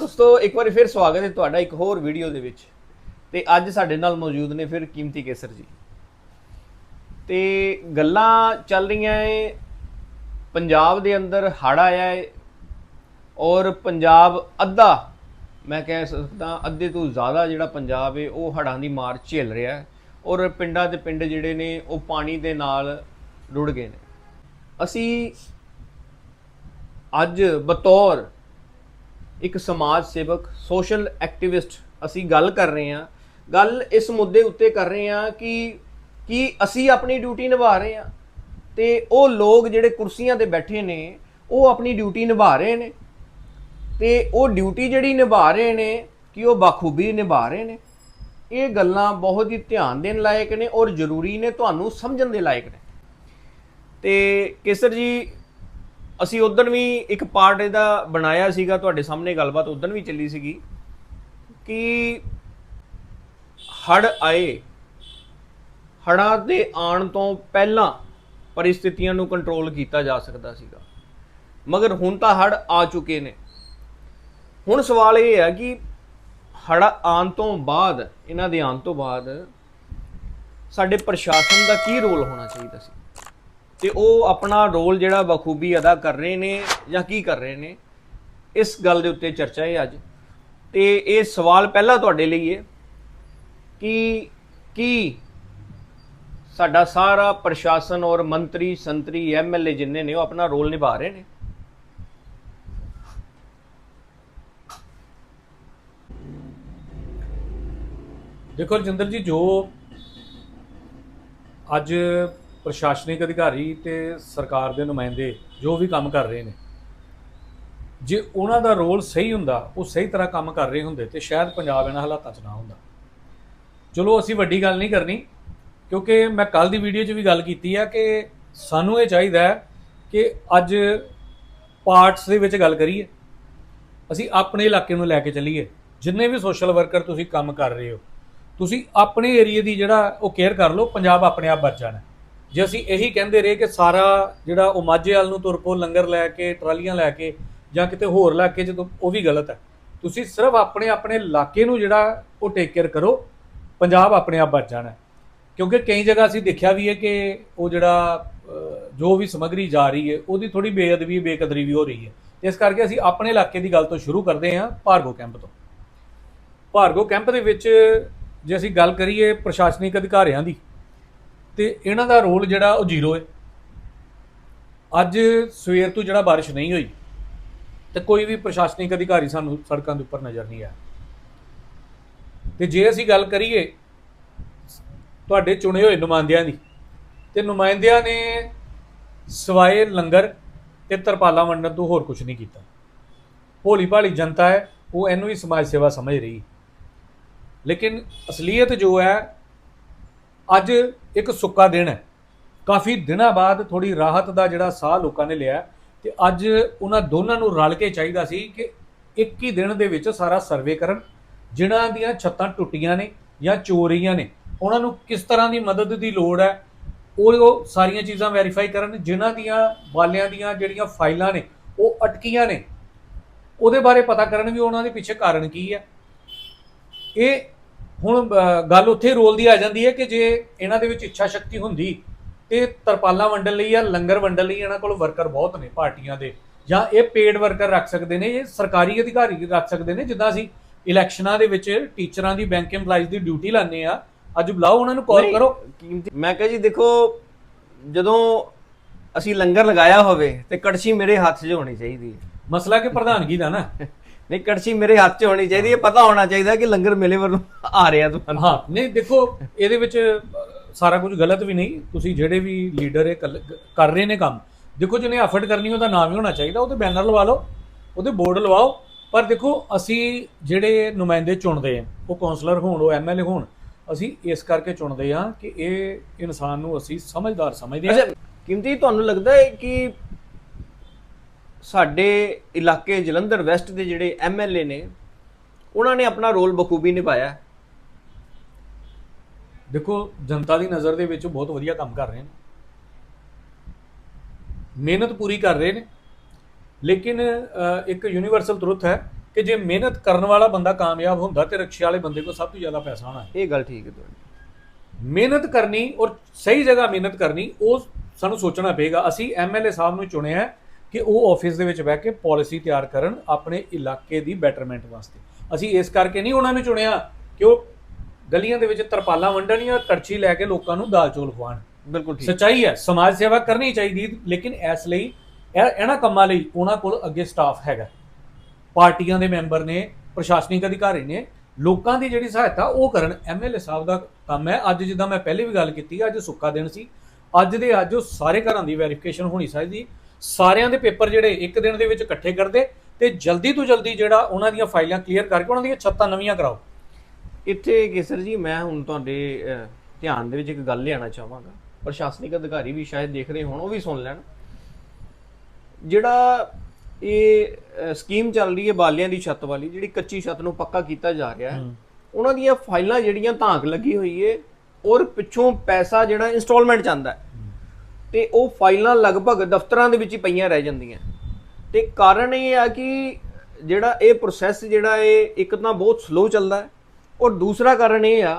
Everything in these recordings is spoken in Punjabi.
ਦੋਸਤੋ, ਇੱਕ ਵਾਰੀ ਫਿਰ ਸਵਾਗਤ ਹੈ ਤੁਹਾਡਾ ਇੱਕ ਹੋਰ ਵੀਡੀਓ ਦੇ ਵਿੱਚ। ਤੇ ਅੱਜ ਸਾਡੇ ਨਾਲ ਮੌਜੂਦ ਨੇ ਫਿਰ ਕੀਮਤੀ ਕੇਸਰ ਜੀ। ਤੇ ਗੱਲਾਂ ਚੱਲ ਰਹੀਆਂ ਏ, ਪੰਜਾਬ ਦੇ ਅੰਦਰ ਹੜ ਆਇਆ ਹੈ ਔਰ ਪੰਜਾਬ ਅੱਧਾ, ਮੈਂ ਕਹਿ ਸਕਦਾ ਅੱਧੇ ਤੋਂ ਜ਼ਿਆਦਾ ਜਿਹੜਾ ਪੰਜਾਬ ਹੈ ਉਹ ਹੜਾਂ ਦੀ ਮਾਰ ਝੇਲ ਰਿਹਾ ਹੈ, ਔਰ ਪਿੰਡਾਂ ਦੇ ਪਿੰਡ ਜਿਹੜੇ ਨੇ, ਉਹ ਪਾਣੀ ਦੇ ਨਾਲ ਰੁੜ ਗਏ ਨੇ। ਅਸੀਂ ਅੱਜ ਬਤੌਰ ਇੱਕ ਸਮਾਜ ਸੇਵਕ ਸੋਸ਼ਲ ਐਕਟਿਵਿਸਟ ਅਸੀਂ ਗੱਲ ਕਰ ਰਹੇ ਹਾਂ। ਗੱਲ ਇਸ ਮੁੱਦੇ ਉੱਤੇ ਕਰ ਰਹੇ ਹਾਂ ਕਿ, ਕੀ ਅਸੀਂ ਆਪਣੀ ਡਿਊਟੀ ਨਿਭਾ ਰਹੇ ਹਾਂ ਤੇ ਉਹ ਲੋਕ ਜਿਹੜੇ ਕੁਰਸੀਆਂ ਤੇ ਬੈਠੇ ਨੇ, ਉਹ ਆਪਣੀ ਡਿਊਟੀ ਨਿਭਾ ਰਹੇ ਨੇ ਤੇ ਉਹ ਡਿਊਟੀ ਜਿਹੜੀ ਨਿਭਾ ਰਹੇ ਨੇ, ਕਿ ਉਹ ਬਾਖੂਬੀ ਨਿਭਾ ਰਹੇ ਨੇ। ਇਹ ਗੱਲਾਂ ਬਹੁਤ ਹੀ ਧਿਆਨ ਦੇਣ ਲਾਇਕ ਨੇ ਔਰ ਜ਼ਰੂਰੀ ਨੇ, ਤੁਹਾਨੂੰ ਸਮਝਣ ਦੇ ਲਾਇਕ ਨੇ। ਤੇ ਕੇਸਰ ਜੀ ਅਸੀਂ ਉਦੋਂ ਵੀ ਇੱਕ ਪਾਰਟ ਇਹਦਾ ਬਣਾਇਆ ਸੀਗਾ, ਤੁਹਾਡੇ ਸਾਹਮਣੇ ਗੱਲਬਾਤ ਉਦੋਂ ਵੀ ਚੱਲੀ ਸੀਗੀ ਕਿ ਹੜ ਆਏ ਹੜਾਂ ਦੇ ਆਉਣ ਤੋਂ ਪਹਿਲਾਂ ਪਰਿਸਥਿਤੀਆਂ ਨੂੰ ਕੰਟਰੋਲ ਕੀਤਾ ਜਾ ਸਕਦਾ ਸੀਗਾ। ਮਗਰ ਹੁਣ ਤਾਂ ਹੜ ਆ ਚੁੱਕੇ ਨੇ। ਹੁਣ ਸਵਾਲ ਇਹ ਹੈ ਕਿ ਹੜ ਆਉਣ ਤੋਂ ਬਾਅਦ, ਇਹਨਾਂ ਦੇ ਆਉਣ ਤੋਂ ਬਾਅਦ ਸਾਡੇ ਪ੍ਰਸ਼ਾਸਨ ਦਾ ਕੀ ਰੋਲ ਹੋਣਾ ਚਾਹੀਦਾ ਸੀ? ਤੇ ਉਹ ਆਪਣਾ ਰੋਲ ਜਿਹੜਾ ਬਖੂਬੀ ਅਦਾ ਕਰ ਰਹੇ ਨੇ ਜਾਂ ਕੀ ਕਰ ਰਹੇ ਨੇ, ਇਸ ਗੱਲ ਦੇ ਉੱਤੇ ਚਰਚਾ ਹੈ ਅੱਜ। ਤੇ ਇਹ ਸਵਾਲ ਪਹਿਲਾਂ ਤੁਹਾਡੇ ਲਈ ਹੈ ਕਿ ਕੀ ਸਾਡਾ ਸਾਰਾ ਪ੍ਰਸ਼ਾਸਨ ਔਰ ਮੰਤਰੀ, ਸੰਤਰੀ ਐਮਐਲਏ ਜਿੰਨੇ ਨੇ ਉਹ ਆਪਣਾ ਰੋਲ ਨਿਭਾ ਰਹੇ ਨੇ? ਦੇਖੋ ਰਜਿੰਦਰ ਜੀ, ਜੋ ਅੱਜ ਪ੍ਰਸ਼ਾਸਨਿਕ ਅਧਿਕਾਰੀ ਤੇ ਸਰਕਾਰ ਦੇ ਨੁਮਾਇੰਦੇ ਜੋ ਵੀ ਕੰਮ ਕਰ ਰਹੇ ਨੇ, ਜੇ ਉਹਨਾਂ ਦਾ ਰੋਲ ਸਹੀ ਹੁੰਦਾ, ਉਹ ਸਹੀ ਤਰ੍ਹਾਂ ਕੰਮ ਕਰ ਰਹੇ ਹੁੰਦੇ ਤੇ ਸ਼ਾਇਦ ਪੰਜਾਬ ਇਹਨਾਂ ਹਾਲਾਤਾਂ 'ਚ ਨਾ ਹੁੰਦਾ। ਚਲੋ ਅਸੀਂ ਵੱਡੀ ਗੱਲ ਨਹੀਂ ਕਰਨੀ, ਕਿਉਂਕਿ ਮੈਂ ਕੱਲ ਦੀ ਵੀਡੀਓ 'ਚ ਵੀ ਗੱਲ ਕੀਤੀ ਹੈ ਕਿ ਸਾਨੂੰ ਇਹ ਚਾਹੀਦਾ ਹੈ ਕਿ ਅੱਜ ਪਾਰਟਸ ਦੇ ਵਿੱਚ ਗੱਲ ਕਰੀਏ। ਅਸੀਂ ਆਪਣੇ ਇਲਾਕੇ ਨੂੰ ਲੈ ਕੇ ਚੱਲੀਏ। ਜਿੰਨੇ ਵੀ ਸੋਸ਼ਲ ਵਰਕਰ ਤੁਸੀਂ ਕੰਮ ਕਰ ਰਹੇ ਹੋ, ਤੁਸੀਂ ਆਪਣੇ ਏਰੀਆ ਦੀ ਜਿਹੜਾ ਉਹ ਕੇਅਰ ਕਰ ਲਓ, ਪੰਜਾਬ ਆਪਣੇ ਆਪ ਬਚ ਜਾਣਾ। ਜੇ ਅਸੀਂ ਇਹੀ ਕਹਿੰਦੇ ਰਹੇ ਕਿ ਸਾਰਾ ਜਿਹੜਾ ਉਹ ਮਾਝੇ ਵਾਲ ਨੂੰ ਤੁਰ ਪੋ, ਲੰਗਰ ਲੈ ਕੇ, ਟਰਾਲੀਆਂ ਲੈ ਕੇ ਜਾਂ ਕਿਤੇ ਹੋਰ ਇਲਾਕੇ ਚ ਉਹ ਵੀ ਗਲਤ ਹੈ। ਤੁਸੀਂ ਸਿਰਫ ਆਪਣੇ ਆਪਣੇ ਇਲਾਕੇ ਨੂੰ ਜਿਹੜਾ ਉਹ ਟੇਕ ਕੇਅਰ ਕਰੋ, ਪੰਜਾਬ ਆਪਣੇ ਆਪ ਬਚ ਜਾਣਾ ਕਿਉਂਕਿ ਕਈ ਜਗ੍ਹਾ ਅਸੀਂ ਦੇਖਿਆ ਵੀ ਹੈ ਕਿ ਉਹ ਜਿਹੜਾ ਜੋ ਵੀ ਸਮੱਗਰੀ ਜਾ ਰਹੀ ਹੈ, ਉਹਦੀ ਥੋੜੀ ਬੇਅਦਬੀ, ਬੇਕਦਰੀ ਵੀ ਹੋ ਰਹੀ ਹੈ। ਇਸ ਕਰਕੇ ਅਸੀਂ ਆਪਣੇ ਇਲਾਕੇ ਦੀ ਗੱਲ ਤੋਂ ਸ਼ੁਰੂ ਕਰਦੇ ਹਾਂ, ਭਾਰਗੋ ਕੈਂਪ ਤੋਂ। ਭਾਰਗੋ ਕੈਂਪ ਦੇ ਵਿੱਚ ਜੇ ਅਸੀਂ ਗੱਲ ਕਰੀਏ ਪ੍ਰਸ਼ਾਸਨਿਕ ਅਧਿਕਾਰੀਆਂ ਦੀ ਤੇ ਇਹਨਾਂ ਦਾ ਰੋਲ ਜਿਹੜਾ ਉਹ ਜ਼ੀਰੋ ਹੈ। ਅੱਜ ਸਵੇਰ ਤੋਂ ਜਿਹੜਾ ਬਾਰਿਸ਼ ਨਹੀਂ ਹੋਈ ਤੇ ਕੋਈ ਵੀ ਪ੍ਰਸ਼ਾਸਨਿਕ ਅਧਿਕਾਰੀ ਸਾਨੂੰ ਸੜਕਾਂ ਦੇ ਉੱਪਰ ਨਜ਼ਰ ਨਹੀਂ ਆਇਆ। ਤੇ ਜੇ ਅਸੀਂ ਗੱਲ ਕਰੀਏ, ਤੁਹਾਡੇ ਚੁਣੇ ਹੋਏ ਨੁਮਾਇੰਦਿਆਂ ਦੀ, ਤੇ ਨੁਮਾਇੰਦਿਆਂ ਨੇ ਸਵਾਏ ਲੰਗਰ ਤੇ ਤਰਪਾਲਾ ਵੰਡਣ ਤੋਂ ਹੋਰ ਕੁਝ ਨਹੀਂ ਕੀਤਾ। ਭੋਲੀ ਭਾਲੀ ਜਨਤਾ ਹੈ, ਉਹ ਇਹਨੂੰ ਹੀ ਸਮਾਜ ਸੇਵਾ ਸਮਝ ਰਹੀ। ਲੇਕਿਨ ਅਸਲੀਅਤ ਜੋ ਹੈ ਅੱਜ ਇੱਕ ਸੁੱਕਾ ਦਿਨ ਹੈ। ਕਾਫੀ ਦਿਨਾਂ ਬਾਅਦ ਥੋੜੀ ਰਾਹਤ ਦਾ ਜਿਹੜਾ ਸਾਹ ਲੋਕਾਂ ਨੇ ਲਿਆ ਤੇ ਅੱਜ ਉਹਨਾਂ ਦੋਨਾਂ ਨੂੰ ਰਲ ਕੇ ਚਾਹੀਦਾ ਸੀ ਕਿ ਇੱਕ ਹੀ ਦਿਨ ਦੇ ਵਿੱਚ ਸਾਰਾ ਸਰਵੇ ਕਰਨ। ਜਿਨ੍ਹਾਂ ਦੀਆਂ ਛੱਤਾਂ ਟੁੱਟੀਆਂ ਨੇ ਜਾਂ ਚੋਰੀਆਂ ਨੇ, ਉਹਨਾਂ ਨੂੰ ਕਿਸ ਤਰ੍ਹਾਂ ਦੀ ਮਦਦ ਦੀ ਲੋੜ ਹੈ, ਉਹ ਉਹ ਸਾਰੀਆਂ ਚੀਜ਼ਾਂ ਵੈਰੀਫਾਈ ਕਰਨ। ਜਿਨ੍ਹਾਂ ਦੀਆਂ ਵਾਲਿਆਂ ਦੀਆਂ ਜਿਹੜੀਆਂ ਫਾਈਲਾਂ ਨੇ, ਉਹ ਅਟਕੀਆਂ ਨੇ। ਉਹਦੇ ਬਾਰੇ ਪਤਾ ਕਰਨ ਵੀ ਉਹਨਾਂ ਦੇ ਪਿੱਛੇ ਕਾਰਨ ਕੀ ਹੈ। ਇਹ ਹੁਣ ਗੱਲ ਉੱਥੇ ਰੋਲ ਦੀ ਆ ਜਾਂਦੀ ਹੈ ਕਿ ਜੇ ਇਹਨਾਂ ਦੇ ਵਿੱਚ ਇੱਛਾ ਸ਼ਕਤੀ ਹੁੰਦੀ ਤੇ ਤਰਪਾਲਾਂ ਵੰਡਣ ਲਈ ਜਾਂ ਲੰਗਰ ਵੰਡਣ ਲਈ ਇਹਨਾਂ ਕੋਲ ਵਰਕਰ ਬਹੁਤ ਨੇ ਪਾਰਟੀਆਂ ਦੇ ਜਾਂ ਇਹ ਪੇਡ ਵਰਕਰ ਰੱਖ ਸਕਦੇ ਨੇ ਇਹ ਸਰਕਾਰੀ ਅਧਿਕਾਰੀ ਰੱਖ ਸਕਦੇ ਨੇ ਜਿੱਦਾਂ ਅਸੀਂ ਇਲੈਕਸ਼ਨਾਂ ਦੇ ਵਿੱਚ ਟੀਚਰਾਂ ਦੀ ਬੈਂਕ EMPLOYEES ਦੀ ਡਿਊਟੀ ਲਾਣੇ ਆ ਅੱਜ ਬੁਲਾਓ ਉਹਨਾਂ ਨੂੰ ਕਾਲ ਕਰੋ। ਮੈਂ ਕਹਾਂ ਜੀ ਦੇਖੋ ਜਦੋਂ ਅਸੀਂ ਲੰਗਰ ਲਗਾਇਆ ਹੋਵੇ ਤੇ ਕੜਛੀ ਮੇਰੇ ਹੱਥ 'ਚ ਹੋਣੀ ਚਾਹੀਦੀ ਹੈ। ਮਸਲਾ ਕਿ ਪ੍ਰਧਾਨਗੀ ਦਾ ਨਾ। ਨਹੀਂ ਕੜਛੀ ਮੇਰੇ ਹੱਥ 'ਚ ਹੋਣੀ ਚਾਹੀਦੀ ਹੈ ਪਤਾ ਹੋਣਾ ਚਾਹੀਦਾ ਕਿ ਲੰਗਰ ਮੇਰੇ ਵੱਲੋਂ ਆ ਰਿਹਾ ਤੁਹਾਨੂੰ। ਹਾਂ ਨਹੀਂ ਦੇਖੋ ਇਹਦੇ ਵਿੱਚ ਸਾਰਾ ਕੁਝ ਗਲਤ ਵੀ ਨਹੀਂ। ਤੁਸੀਂ ਜਿਹੜੇ ਵੀ ਲੀਡਰ ਇਹ ਕਰ ਰਹੇ ਨੇ ਕੰਮ ਦੇਖੋ ਜਿਹਨੇ ਐਫਰਟ ਕਰਨੀ ਉਹਦਾ ਨਾਮ ਹੀ ਹੋਣਾ ਚਾਹੀਦਾ। ਉਹਦੇ ਬੈਨਰ ਲਵਾ ਲਓ ਉਹਦੇ ਬੋਰਡ ਲਵਾਓ। ਪਰ ਦੇਖੋ ਅਸੀਂ ਜਿਹੜੇ ਨੁਮਾਇੰਦੇ ਚੁਣਦੇ ਆ ਉਹ ਕਾਉਂਸਲਰ ਹੋਣ ਉਹ ਐਮਐਲਏ ਹੋਣ ਅਸੀਂ ਇਸ ਕਰਕੇ ਚੁਣਦੇ ਆ ਕਿ ਇਹ ਇਨਸਾਨ ਨੂੰ ਅਸੀਂ ਸਮਝਦਾਰ ਸਮਝਦੇ ਆ ਕੀਮਤੀ ਤੁਹਾਨੂੰ ਲੱਗਦਾ ਹੈ ਕਿ ਸਾਡੇ ਇਲਾਕੇ ਜਲੰਧਰ ਵੈਸਟ ਦੇ ਜਿਹੜੇ ਐਮਐਲਏ ਨੇ ਉਹਨਾਂ ਨੇ ਆਪਣਾ ਰੋਲ ਬਖੂਬੀ ਨਿਭਾਇਆ? ਦੇਖੋ ਜਨਤਾ ਦੀ ਨਜ਼ਰ ਦੇ ਵਿੱਚ ਬਹੁਤ ਵਧੀਆ ਕੰਮ ਕਰ ਰਹੇ ਨੇ। ਮਿਹਨਤ ਪੂਰੀ ਕਰ ਰਹੇ ਨੇ। ਲੇਕਿਨ ਇੱਕ ਯੂਨੀਵਰਸਲ ਟਰੁੱਥ ਹੈ ਕਿ ਜੇ ਮਿਹਨਤ ਕਰਨ ਵਾਲਾ ਬੰਦਾ ਕਾਮਯਾਬ ਹੁੰਦਾ ਤੇ ਰਿਕਸ਼ੇ ਵਾਲੇ ਬੰਦੇ ਕੋਲ ਸਭ ਤੋਂ ਜ਼ਿਆਦਾ ਪੈਸਾ ਹੋਣਾ ਇਹ ਗੱਲ ਠੀਕ ਹੈ ਤੁਹਾਡੀ। ਮਿਹਨਤ ਕਰਨੀ ਔਰ ਸਹੀ ਜਗ੍ਹਾ ਮਿਹਨਤ ਕਰਨੀ ਉਹ ਸਾਨੂੰ ਸੋਚਣਾ ਪਏਗਾ। ਅਸੀਂ ਐਮਐਲਏ ਸਾਹਿਬ ਨੂੰ ਚੁਣਿਆ ਹੈ ਕਿ ਉਹ ਆਫਿਸ ਦੇ ਵਿੱਚ ਬਹਿ ਕੇ ਪਾਲਿਸੀ ਤਿਆਰ ਕਰਨ ਆਪਣੇ ਇਲਾਕੇ ਦੀ ਬੈਟਰਮੈਂਟ ਵਾਸਤੇ। ਅਸੀਂ ਇਸ ਕਰਕੇ ਨਹੀਂ ਉਹਨਾਂ ਨੂੰ ਚੁਣਿਆ ਕਿ ਉਹ ਗਲੀਆਂ ਦੇ ਵਿੱਚ ਤਰਪਾਲਾਂ ਵੰਡਣ ਜਾਂ ਕੜਛੀ ਲੈ ਕੇ ਲੋਕਾਂ ਨੂੰ ਦਾਲ ਚੌਲ ਖਵਾਉਣ। ਬਿਲਕੁਲ ਠੀਕ। ਸੱਚਾਈ ਹੈ ਸਮਾਜ ਸੇਵਾ ਕਰਨੀ ਚਾਹੀਦੀ ਲੇਕਿਨ ਇਸ ਲਈ ਇਹ ਇਹਨਾਂ ਕੰਮਾਂ ਲਈ ਉਹਨਾਂ ਕੋਲ ਅੱਗੇ ਸਟਾਫ ਹੈਗਾ। ਪਾਰਟੀਆਂ ਦੇ ਮੈਂਬਰ ਨੇ ਪ੍ਰਸ਼ਾਸਨਿਕ ਅਧਿਕਾਰੀ ਨੇ ਲੋਕਾਂ ਦੀ ਜਿਹੜੀ ਸਹਾਇਤਾ ਉਹ ਕਰਨ। ਐਮਐਲਏ ਸਾਹਿਬ ਦਾ ਕੰਮ ਹੈ। ਅੱਜ ਜਿੱਦਾਂ ਮੈਂ ਪਹਿਲੇ ਵੀ ਗੱਲ ਕੀਤੀ ਅੱਜ ਸੁੱਕਾ ਦਿਨ ਸੀ। ਅੱਜ ਦੇ ਅੱਜ ਉਹ ਸਾਰੇ ਘਰਾਂ ਦੀ ਵੈਰੀਫਿਕੇਸ਼ਨ ਹੋਣੀ ਚਾਹੀਦੀ। ਸਾਰਿਆਂ ਦੇ ਪੇਪਰ ਜਿਹੜੇ ਇੱਕ ਦਿਨ ਦੇ ਵਿੱਚ ਇਕੱਠੇ ਕਰਦੇ ਤੇ ਜਲਦੀ ਤੋਂ ਜਲਦੀ ਜਿਹੜਾ ਉਹਨਾਂ ਦੀਆਂ ਫਾਈਲਾਂ ਕਲੀਅਰ ਕਰਕੇ ਉਹਨਾਂ ਦੀਆਂ ਛੱਤਾਂ ਨਵੀਆਂ ਕਰਾਓ। ਇੱਥੇ ਕੇਸਰ ਜੀ ਮੈਂ ਹੁਣ ਤੁਹਾਡੇ ਧਿਆਨ ਦੇ ਵਿੱਚ ਇੱਕ ਗੱਲ ਲਿਆਉਣਾ ਚਾਹਾਂਗਾ। ਪ੍ਰਸ਼ਾਸਨਿਕ ਅਧਿਕਾਰੀ ਵੀ ਸ਼ਾਇਦ ਦੇਖ ਰਹੇ ਹੋਣ ਉਹ ਵੀ ਸੁਣ ਲੈਣ। ਜਿਹੜਾ ਇਹ ਸਕੀਮ ਚੱਲ ਰਹੀ ਹੈ ਬਾਲਿਆਂ ਦੀ ਛੱਤ ਵਾਲੀ ਜਿਹੜੀ ਕੱਚੀ ਛੱਤ ਨੂੰ ਪੱਕਾ ਕੀਤਾ ਜਾ ਰਿਹਾ ਹੈ ਉਹਨਾਂ ਦੀਆਂ ਫਾਈਲਾਂ ਜਿਹੜੀਆਂ ਧਾਕ ਲੱਗੀ ਹੋਈ ਏ ਔਰ ਪਿੱਛੋਂ ਪੈਸਾ ਜਿਹੜਾ ਇਨਸਟਾਲਮੈਂਟ ਜਾਂਦਾ ਹੈ। ਤੇ ਉਹ ਫਾਈਲਾਂ ਲਗਭਗ ਦਫ਼ਤਰਾਂ ਦੇ ਵਿੱਚ ਹੀ ਪਈਆਂ ਰਹਿ ਜਾਂਦੀਆਂ। ਤੇ ਕਾਰਨ ਇਹ ਆ ਕਿ ਜਿਹੜਾ ਇਹ ਪ੍ਰੋਸੈਸ ਜਿਹੜਾ ਇਹ ਇੱਕ ਤਾਂ ਬਹੁਤ ਸਲੋ ਚੱਲਦਾ ਹੈ ਔਰ ਦੂਸਰਾ ਕਾਰਨ ਇਹ ਆ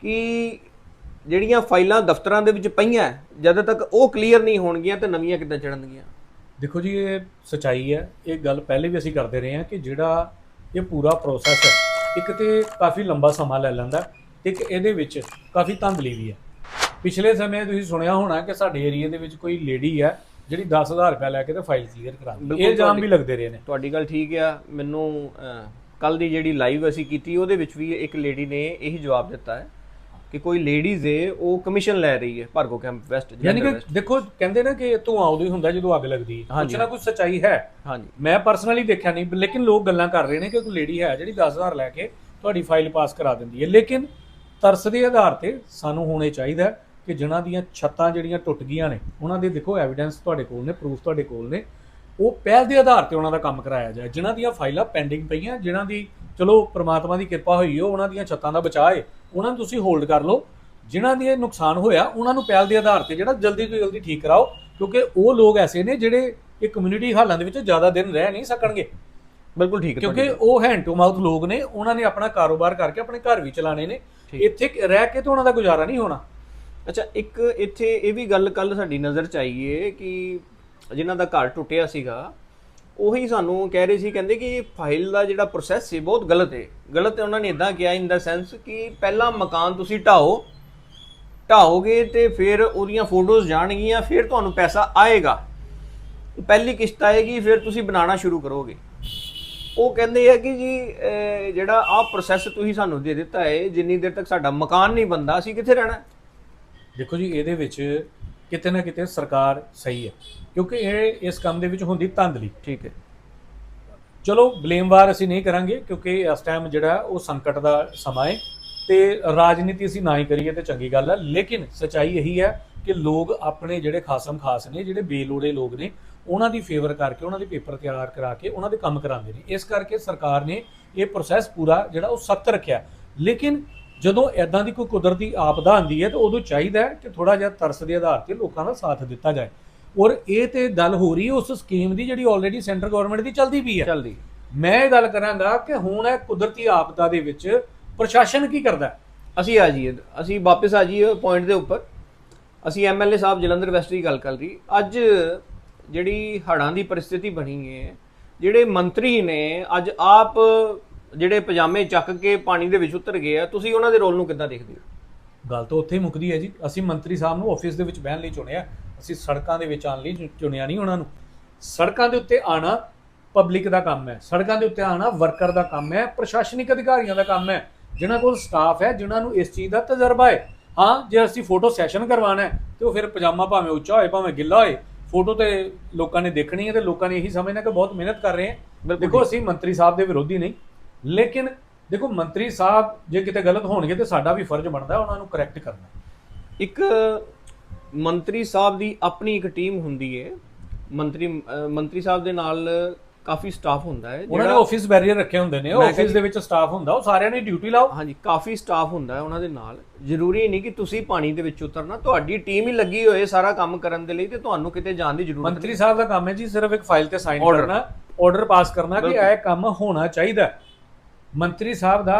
ਕਿ ਜਿਹੜੀਆਂ ਫਾਈਲਾਂ ਦਫ਼ਤਰਾਂ ਦੇ ਵਿੱਚ ਪਈਆਂ ਹੈ, ਜਦੋਂ ਤੱਕ ਉਹ ਕਲੀਅਰ ਨਹੀਂ ਹੋਣਗੀਆਂ ਤੇ ਨਵੀਆਂ ਕਿੱਦਾਂ ਚੜਨਗੀਆਂ ਦੇਖੋ ਜੀ ਇਹ ਸਚਾਈ ਹੈ। ਇਹ ਗੱਲ ਪਹਿਲੇ ਵੀ ਅਸੀਂ ਕਰਦੇ ਰਹੇ ਹਾਂ ਕਿ ਜਿਹੜਾ ਇਹ ਪੂਰਾ ਪ੍ਰੋਸੈਸ ਹੈ ਇੱਕ ਤੇ ਕਾਫੀ ਲੰਬਾ ਸਮਾਂ ਲੈ ਲੈਂਦਾ ਤੇ ਇੱਕ ਇਹਦੇ ਵਿੱਚ ਕਾਫੀ ਧਾਂਦਲੀ ਵੀ ਹੈ। ਪਿਛਲੇ ਸਮੇਂ ਤੁਸੀਂ ਸੁਣਿਆ ਹੋਣਾ ਕਿ ਸਾਡੇ ਏਰੀਆ ਦੇ ਵਿੱਚ ਕੋਈ ਲੇਡੀ ਹੈ ਜਿਹੜੀ 10000 ਰੁਪਏ ਲੈ ਕੇ ਤੇ ਫਾਈਲ ਕਲੀਅਰ ਕਰਾਉਂਦੀ ਇਹ ਜਾਮ ਵੀ ਲੱਗਦੇ ਰਹੇ ਨੇ। ਤੁਹਾਡੀ ਗੱਲ ਠੀਕ ਆ। ਮੈਨੂੰ ਕੱਲ ਦੀ ਜਿਹੜੀ ਲਾਈਵ ਅਸੀਂ ਕੀਤੀ ਉਹਦੇ ਵਿੱਚ ਵੀ ਇੱਕ ਲੇਡੀ ਨੇ ਇਹੀ ਜਵਾਬ ਦਿੱਤਾ ਹੈ ਕਿ ਕੋਈ ਲੇਡੀਜ਼ ਏ ਉਹ ਕਮਿਸ਼ਨ ਲੈ ਰਹੀ ਹੈ ਭਾਰਗੋ ਕੈਂਪ ਵੈਸਟ ਯਾਨੀ ਕਿ। ਦੇਖੋ ਕਹਿੰਦੇ ਨੇ ਕਿ ਧੂਆਂ ਉਦੋਂ ਹੀ ਹੁੰਦਾ ਜਦੋਂ ਅੱਗ ਲੱਗਦੀ ਹੈ। ਕੁਛ ਨਾ ਕੁਛ ਸਚਾਈ ਹੈ। ਹਾਂਜੀ। ਮੈਂ ਪਰਸਨਲੀ ਦੇਖਿਆ ਨਹੀਂ ਲੇਕਿਨ ਲੋਕ ਗੱਲਾਂ ਕਰ ਰਹੇ ਨੇ ਕਿ ਕੋਈ ਲੇਡੀ ਹੈ ਜਿਹੜੀ 10000 ਲੈ ਕੇ ਤੁਹਾਡੀ ਫਾਈਲ ਪਾਸ ਕਰਾ ਦਿੰਦੀ ਹੈ। ਲੇਕਿਨ ਤਰਸ ਦੇ ਆਧਾਰ ਤੇ ਸਾਨੂੰ ਹੋਣੇ ਚਾਹੀਦਾ ਕਿ ਜਿਨ੍ਹਾਂ ਦੀਆਂ ਛੱਤਾਂ ਜਿਹੜੀਆਂ ਟੁੱਟ ਗਈਆਂ ਨੇ ਉਹਨਾਂ ਦੇ ਦੇਖੋ ਐਵੀਡੈਂਸ ਤੁਹਾਡੇ ਕੋਲ ਨੇ ਪ੍ਰੂਫ ਤੁਹਾਡੇ ਕੋਲ ਨੇ। ਉਹ ਪਹਿਲ ਦੇ ਆਧਾਰ ਤੇ ਉਹਨਾਂ ਦਾ ਕੰਮ ਕਰਾਇਆ ਜਾਏ। ਜਿਨ੍ਹਾਂ ਦੀਆਂ ਫਾਈਲਾਂ ਪੈਂਡਿੰਗ ਪਈਆਂ ਜਿਨ੍ਹਾਂ ਦੀ ਚਲੋ ਪ੍ਰਮਾਤਮਾ ਦੀ ਕਿਰਪਾ ਹੋਈ ਹੋ ਉਹਨਾਂ ਦੀਆਂ ਛੱਤਾਂ ਦਾ ਬਚਾਅ ਹੈ ਉਹਨਾਂ ਨੂੰ ਤੁਸੀਂ ਹੋਲਡ ਕਰ ਲਓ। ਜਿਨ੍ਹਾਂ ਦੀ ਨੁਕਸਾਨ ਹੋਇਆ ਉਹਨਾਂ ਨੂੰ ਪਹਿਲ ਦੇ ਆਧਾਰ ਤੇ ਜਿਹੜਾ ਜਲਦੀ ਤੋਂ ਜਲਦੀ ਠੀਕ ਕਰਾਓ ਕਿਉਂਕਿ ਉਹ ਲੋਕ ਐਸੇ ਨੇ ਜਿਹੜੇ ਇਹ ਕਮਿਊਨਿਟੀ ਹਾਲਾਂ ਦੇ ਵਿੱਚ ਜ਼ਿਆਦਾ ਦਿਨ ਰਹਿ ਨਹੀਂ ਸਕਣਗੇ। ਬਿਲਕੁਲ ਠੀਕ ਹੈ ਕਿਉਂਕਿ ਉਹ ਹੈਂਡ ਟੂ ਮਾਊਥ ਲੋਕ ਨੇ ਉਹਨਾਂ ਨੇ ਆਪਣਾ ਕਾਰੋਬਾਰ ਕਰਕੇ ਆਪਣੇ ਘਰ ਵੀ ਚਲਾਣੇ ਨੇ। ਇੱਥੇ ਰਹਿ ਕੇ ਤਾਂ ਉਹਨਾਂ ਦਾ ਗੁਜ਼ਾਰਾ ਨਹੀਂ ਹੋਣਾ। ਅੱਛਾ, ਇੱਕ ਇੱਥੇ ਇਹ ਵੀ ਗੱਲ ਕੱਲ ਸਾਡੀ ਨਜ਼ਰ ਚ ਆਈ ਏ ਕਿ ਜਿਨ੍ਹਾਂ ਦਾ ਘਰ ਟੁੱਟਿਆ ਸੀਗਾ, ਉਹੀ ਸਾਨੂੰ ਕਹਿ ਰਹੇ ਸੀ, ਕਹਿੰਦੇ ਕਿ ਫਾਈਲ ਦਾ ਜਿਹੜਾ ਪ੍ਰੋਸੈਸ ਸੀ, ਬਹੁਤ ਗਲਤ ਹੈ ਗਲਤ ਹੈ ਉਹਨਾਂ ਨੇ ਇਦਾਂ ਕਿਹਾ ਇਨ ਦਾ ਸੈਂਸ ਕਿ ਪਹਿਲਾਂ ਮਕਾਨ ਤੁਸੀਂ ਢਾਓ ਢਾਓਗੇ ਤੇ ਫਿਰ ਉਹਦੀਆਂ ਫੋਟੋਜ਼ ਜਾਣਗੀਆਂ, ਫਿਰ ਤੁਹਾਨੂੰ ਪੈਸਾ ਆਏਗਾ। ਪਹਿਲੀ ਕਿਸ਼ਤ ਆਏਗੀ, ਫਿਰ ਤੁਸੀਂ ਬਣਾਉਣਾ ਸ਼ੁਰੂ ਕਰੋਗੇ। ਉਹ ਕਹਿੰਦੇ ਆ ਕਿ ਜੀ ਜਿਹੜਾ ਆਹ ਪ੍ਰੋਸੈਸ ਤੁਸੀਂ ਸਾਨੂੰ ਦੇ ਦਿੱਤਾ ਹੈ ਜਿੰਨੀ ਦੇਰ ਤੱਕ ਸਾਡਾ ਮਕਾਨ ਨਹੀਂ ਬੰਦਾ ਅਸੀਂ ਕਿੱਥੇ ਰਹਿਣਾ? ਦੇਖੋ ਜੀ ਇਹਦੇ ਵਿੱਚ ਕਿਤੇ ਨਾ ਕਿਤੇ ਸਰਕਾਰ ਸਹੀ ਹੈ ਕਿਉਂਕਿ ਇਹ ਇਸ ਕੰਮ ਦੇ ਵਿੱਚ ਹੁੰਦੀ ਧਾਂਦਲੀ ਠੀਕ ਹੈ। ਚਲੋ ਬਲੇਮਵਾਰ ਅਸੀਂ ਨਹੀਂ ਕਰਾਂਗੇ ਕਿਉਂਕਿ ਇਸ ਟਾਈਮ ਜਿਹੜਾ ਉਹ ਸੰਕਟ ਦਾ ਸਮਾਂ ਹੈ ਤੇ ਰਾਜਨੀਤੀ ਅਸੀਂ ਨਾ ਹੀ ਕਰੀਏ ਤੇ ਚੰਗੀ ਗੱਲ ਹੈ ਲੇਕਿਨ ਸਚਾਈ ਇਹੀ ਹੈ ਕਿ ਲੋਕ ਆਪਣੇ ਜਿਹੜੇ ਖਾਸਮ ਖਾਸ ਨੇ ਜਿਹੜੇ ਬੇਲੋੜੇ ਲੋਕ ਨੇ ਉਹਨਾਂ ਦੀ ਫੇਵਰ ਕਰਕੇ ਉਹਨਾਂ ਦੇ ਪੇਪਰ ਤਿਆਰ ਕਰਾ ਕੇ ਉਹਨਾਂ ਦੇ ਕੰਮ ਕਰਾਉਂਦੇ ਨੇ। ਇਸ ਕਰਕੇ ਸਰਕਾਰ ਨੇ ਇਹ ਪ੍ਰੋਸੈਸ ਪੂਰਾ ਜਿਹੜਾ ਉਹ ਸਖਤ ਰੱਖਿਆ। ਲੇਕਿਨ ਜਦੋਂ ਐਦਾਂ ਦੀ ਕੋਈ ਕੁਦਰਤੀ ਆਪਦਾ ਆਉਂਦੀ ਹੈ ਤਾਂ ਉਦੋਂ ਚਾਹੀਦਾ ਹੈ ਕਿ ਥੋੜਾ ਜਿਹਾ ਤਰਸ ਦੇ ਆਧਾਰ ਤੇ ਲੋਕਾਂ ਦਾ ਸਾਥ ਦਿੱਤਾ ਜਾਏ। ਔਰ ਇਹ ਤੇ ਗੱਲ ਹੋ ਰਹੀ ਹੈ ਉਸ ਸਕੀਮ ਦੀ ਜਿਹੜੀ ਆਲਰੇਡੀ ਸੈਂਟਰ ਗਵਰਨਮੈਂਟ ਦੀ ਚੱਲਦੀ ਪਈ ਹੈ। ਚੱਲਦੀ। ਮੈਂ ਇਹ ਗੱਲ ਕਰਾਂਗਾ ਕਿ ਹੁਣ ਇਹ ਕੁਦਰਤੀ ਆਪਦਾ ਦੇ ਵਿੱਚ ਪ੍ਰਸ਼ਾਸਨ ਕੀ ਕਰਦਾ? ਅਸੀਂ ਆ ਜਾਈਏ ਅਸੀਂ ਵਾਪਸ ਆ ਜਾਈਏ ਪੁਆਇੰਟ ਦੇ ਉੱਪਰ। ਅਸੀਂ ਐਮਐਲਏ ਸਾਹਿਬ ਜਲੰਧਰ ਵੈਸਟ ਦੀ ਗੱਲ ਕਰ ਰਹੀ ਅੱਜ ਜਿਹੜੀ ਹੜ੍ਹਾਂ ਦੀ ਪਰਿਸਥਿਤੀ ਬਣੀ ਹੈ ਜਿਹੜੇ ਮੰਤਰੀ ਨੇ ਅੱਜ ਆਪ ਜਿਹੜੇ ਪਜਾਮੇ ਚੱਕ ਕੇ ਪਾਣੀ ਦੇ ਵਿੱਚ ਉਤਰ ਗਏ ਆ ਤੁਸੀਂ ਉਹਨਾਂ ਦੇ ਰੋਲ ਨੂੰ ਕਿੱਦਾਂ ਦੇਖਦੇ ਹੋ? ਗੱਲ ਤਾਂ ਉੱਥੇ ਹੀ ਮੁੱਕਦੀ ਹੈ ਜੀ। ਅਸੀਂ ਮੰਤਰੀ ਸਾਹਿਬ ਨੂੰ ਆਫਿਸ ਦੇ ਵਿੱਚ ਬਹਿਣ ਲਈ ਚੁਣਿਆ। ਅਸੀਂ ਸੜਕਾਂ ਦੇ ਵਿੱਚ ਆਉਣ ਲਈ ਚੁ- ਚੁਣਿਆ ਨਹੀਂ ਉਹਨਾਂ ਨੂੰ। ਸੜਕਾਂ ਦੇ ਉੱਤੇ ਆਣਾ ਪਬਲਿਕ ਦਾ ਕੰਮ ਹੈ। ਸੜਕਾਂ ਦੇ ਉੱਤੇ ਆਣਾ ਵਰਕਰ ਦਾ ਕੰਮ ਹੈ ਪ੍ਰਸ਼ਾਸਨਿਕ ਅਧਿਕਾਰੀਆਂ ਦਾ ਕੰਮ ਹੈ। ਜਿਨ੍ਹਾਂ ਕੋਲ ਸਟਾਫ ਹੈ ਜਿਨ੍ਹਾਂ ਨੂੰ ਇਸ ਚੀਜ਼ ਦਾ ਤਜਰਬਾ ਹੈ। ਹਾਂ ਜੇ ਅਸੀਂ ਫੋਟੋ ਸੈਸ਼ਨ ਕਰਵਾਉਣਾ ਹੈ ਤੇ ਉਹ ਫਿਰ ਪਜਾਮਾ ਭਾਵੇਂ ਉੱਚਾ ਹੋਏ ਭਾਵੇਂ ਗਿੱਲਾ ਹੋਏ ਫੋਟੋ ਤੇ ਲੋਕਾਂ ਨੇ ਦੇਖਣੀ ਹੈ ਤੇ ਲੋਕਾਂ ਨੇ ਇਹੀ ਸਮਝਣਾ ਕਿ ਬਹੁਤ ਮਿਹਨਤ ਕਰ ਰਹੇ ਹੈ। ਬਿਲਕੁਲ ਦੇਖੋ ਅਸੀਂ ਮੰਤਰੀ ਸਾਹਿਬ ਦੇ ਵਿਰੋਧੀ ਨਹੀਂ। ਲੇਕਿਨ ਦੇਖੋ ਮੰਤਰੀ ਸਾਹਿਬ ਜੇ ਕਿਤੇ ਗਲਤ ਹੋਣਗੇ ਤੇ ਸਾਡਾ ਵੀ ਫਰਜ਼ ਬਣਦਾ ਉਹਨਾਂ ਨੂੰ ਕਰੈਕਟ ਕਰਨਾ। ਇੱਕ ਮੰਤਰੀ ਸਾਹਿਬ ਦੀ ਆਪਣੀ ਇੱਕ ਟੀਮ ਹੁੰਦੀ ਹੈ ਮੰਤਰੀ ਮੰਤਰੀ ਸਾਹਿਬ ਦੇ ਨਾਲ ਕਾਫੀ ਸਟਾਫ ਹੁੰਦਾ ਹੈ ਉਹਨਾਂ ਨੇ ਆਫਿਸ ਬੈਰੀਅਰ ਰੱਖੇ ਹੁੰਦੇ ਨੇ। ਆਫਿਸ ਦੇ ਵਿੱਚ ਸਟਾਫ ਹੁੰਦਾ ਉਹ ਸਾਰਿਆਂ ਨੇ ਡਿਊਟੀ ਲਾਓ। ਹਾਂਜੀ ਕਾਫੀ ਸਟਾਫ ਹੁੰਦਾ ਹੈ ਉਹਨਾਂ ਦੇ ਨਾਲ। ਜ਼ਰੂਰੀ ਨਹੀਂ ਕਿ ਤੁਸੀਂ ਪਾਣੀ ਦੇ ਵਿੱਚ ਉਤਰਨਾ ਤੁਹਾਡੀ ਟੀਮ ਹੀ ਲੱਗੀ ਹੋਏ ਸਾਰਾ ਕੰਮ ਕਰਨ ਦੇ ਲਈ ਤੇ ਤੁਹਾਨੂੰ ਕਿਤੇ ਜਾਣ ਦੀ ਜ਼ਰੂਰਤ ਮੰਤਰੀ ਸਾਹਿਬ ਦਾ ਕੰਮ ਹੈ ਜੀ ਸਿਰਫ ਇੱਕ ਫਾਈਲ ਤੇ ਸਾਈਨ. ਕਰਨਾ ਆਰਡਰ ਪਾਸ ਕਰਨਾ ਕਿ ਇਹ ਕੰਮ ਹੋਣਾ ਚਾਹੀਦਾ। ਮੰਤਰੀ ਸਾਹਿਬ ਦਾ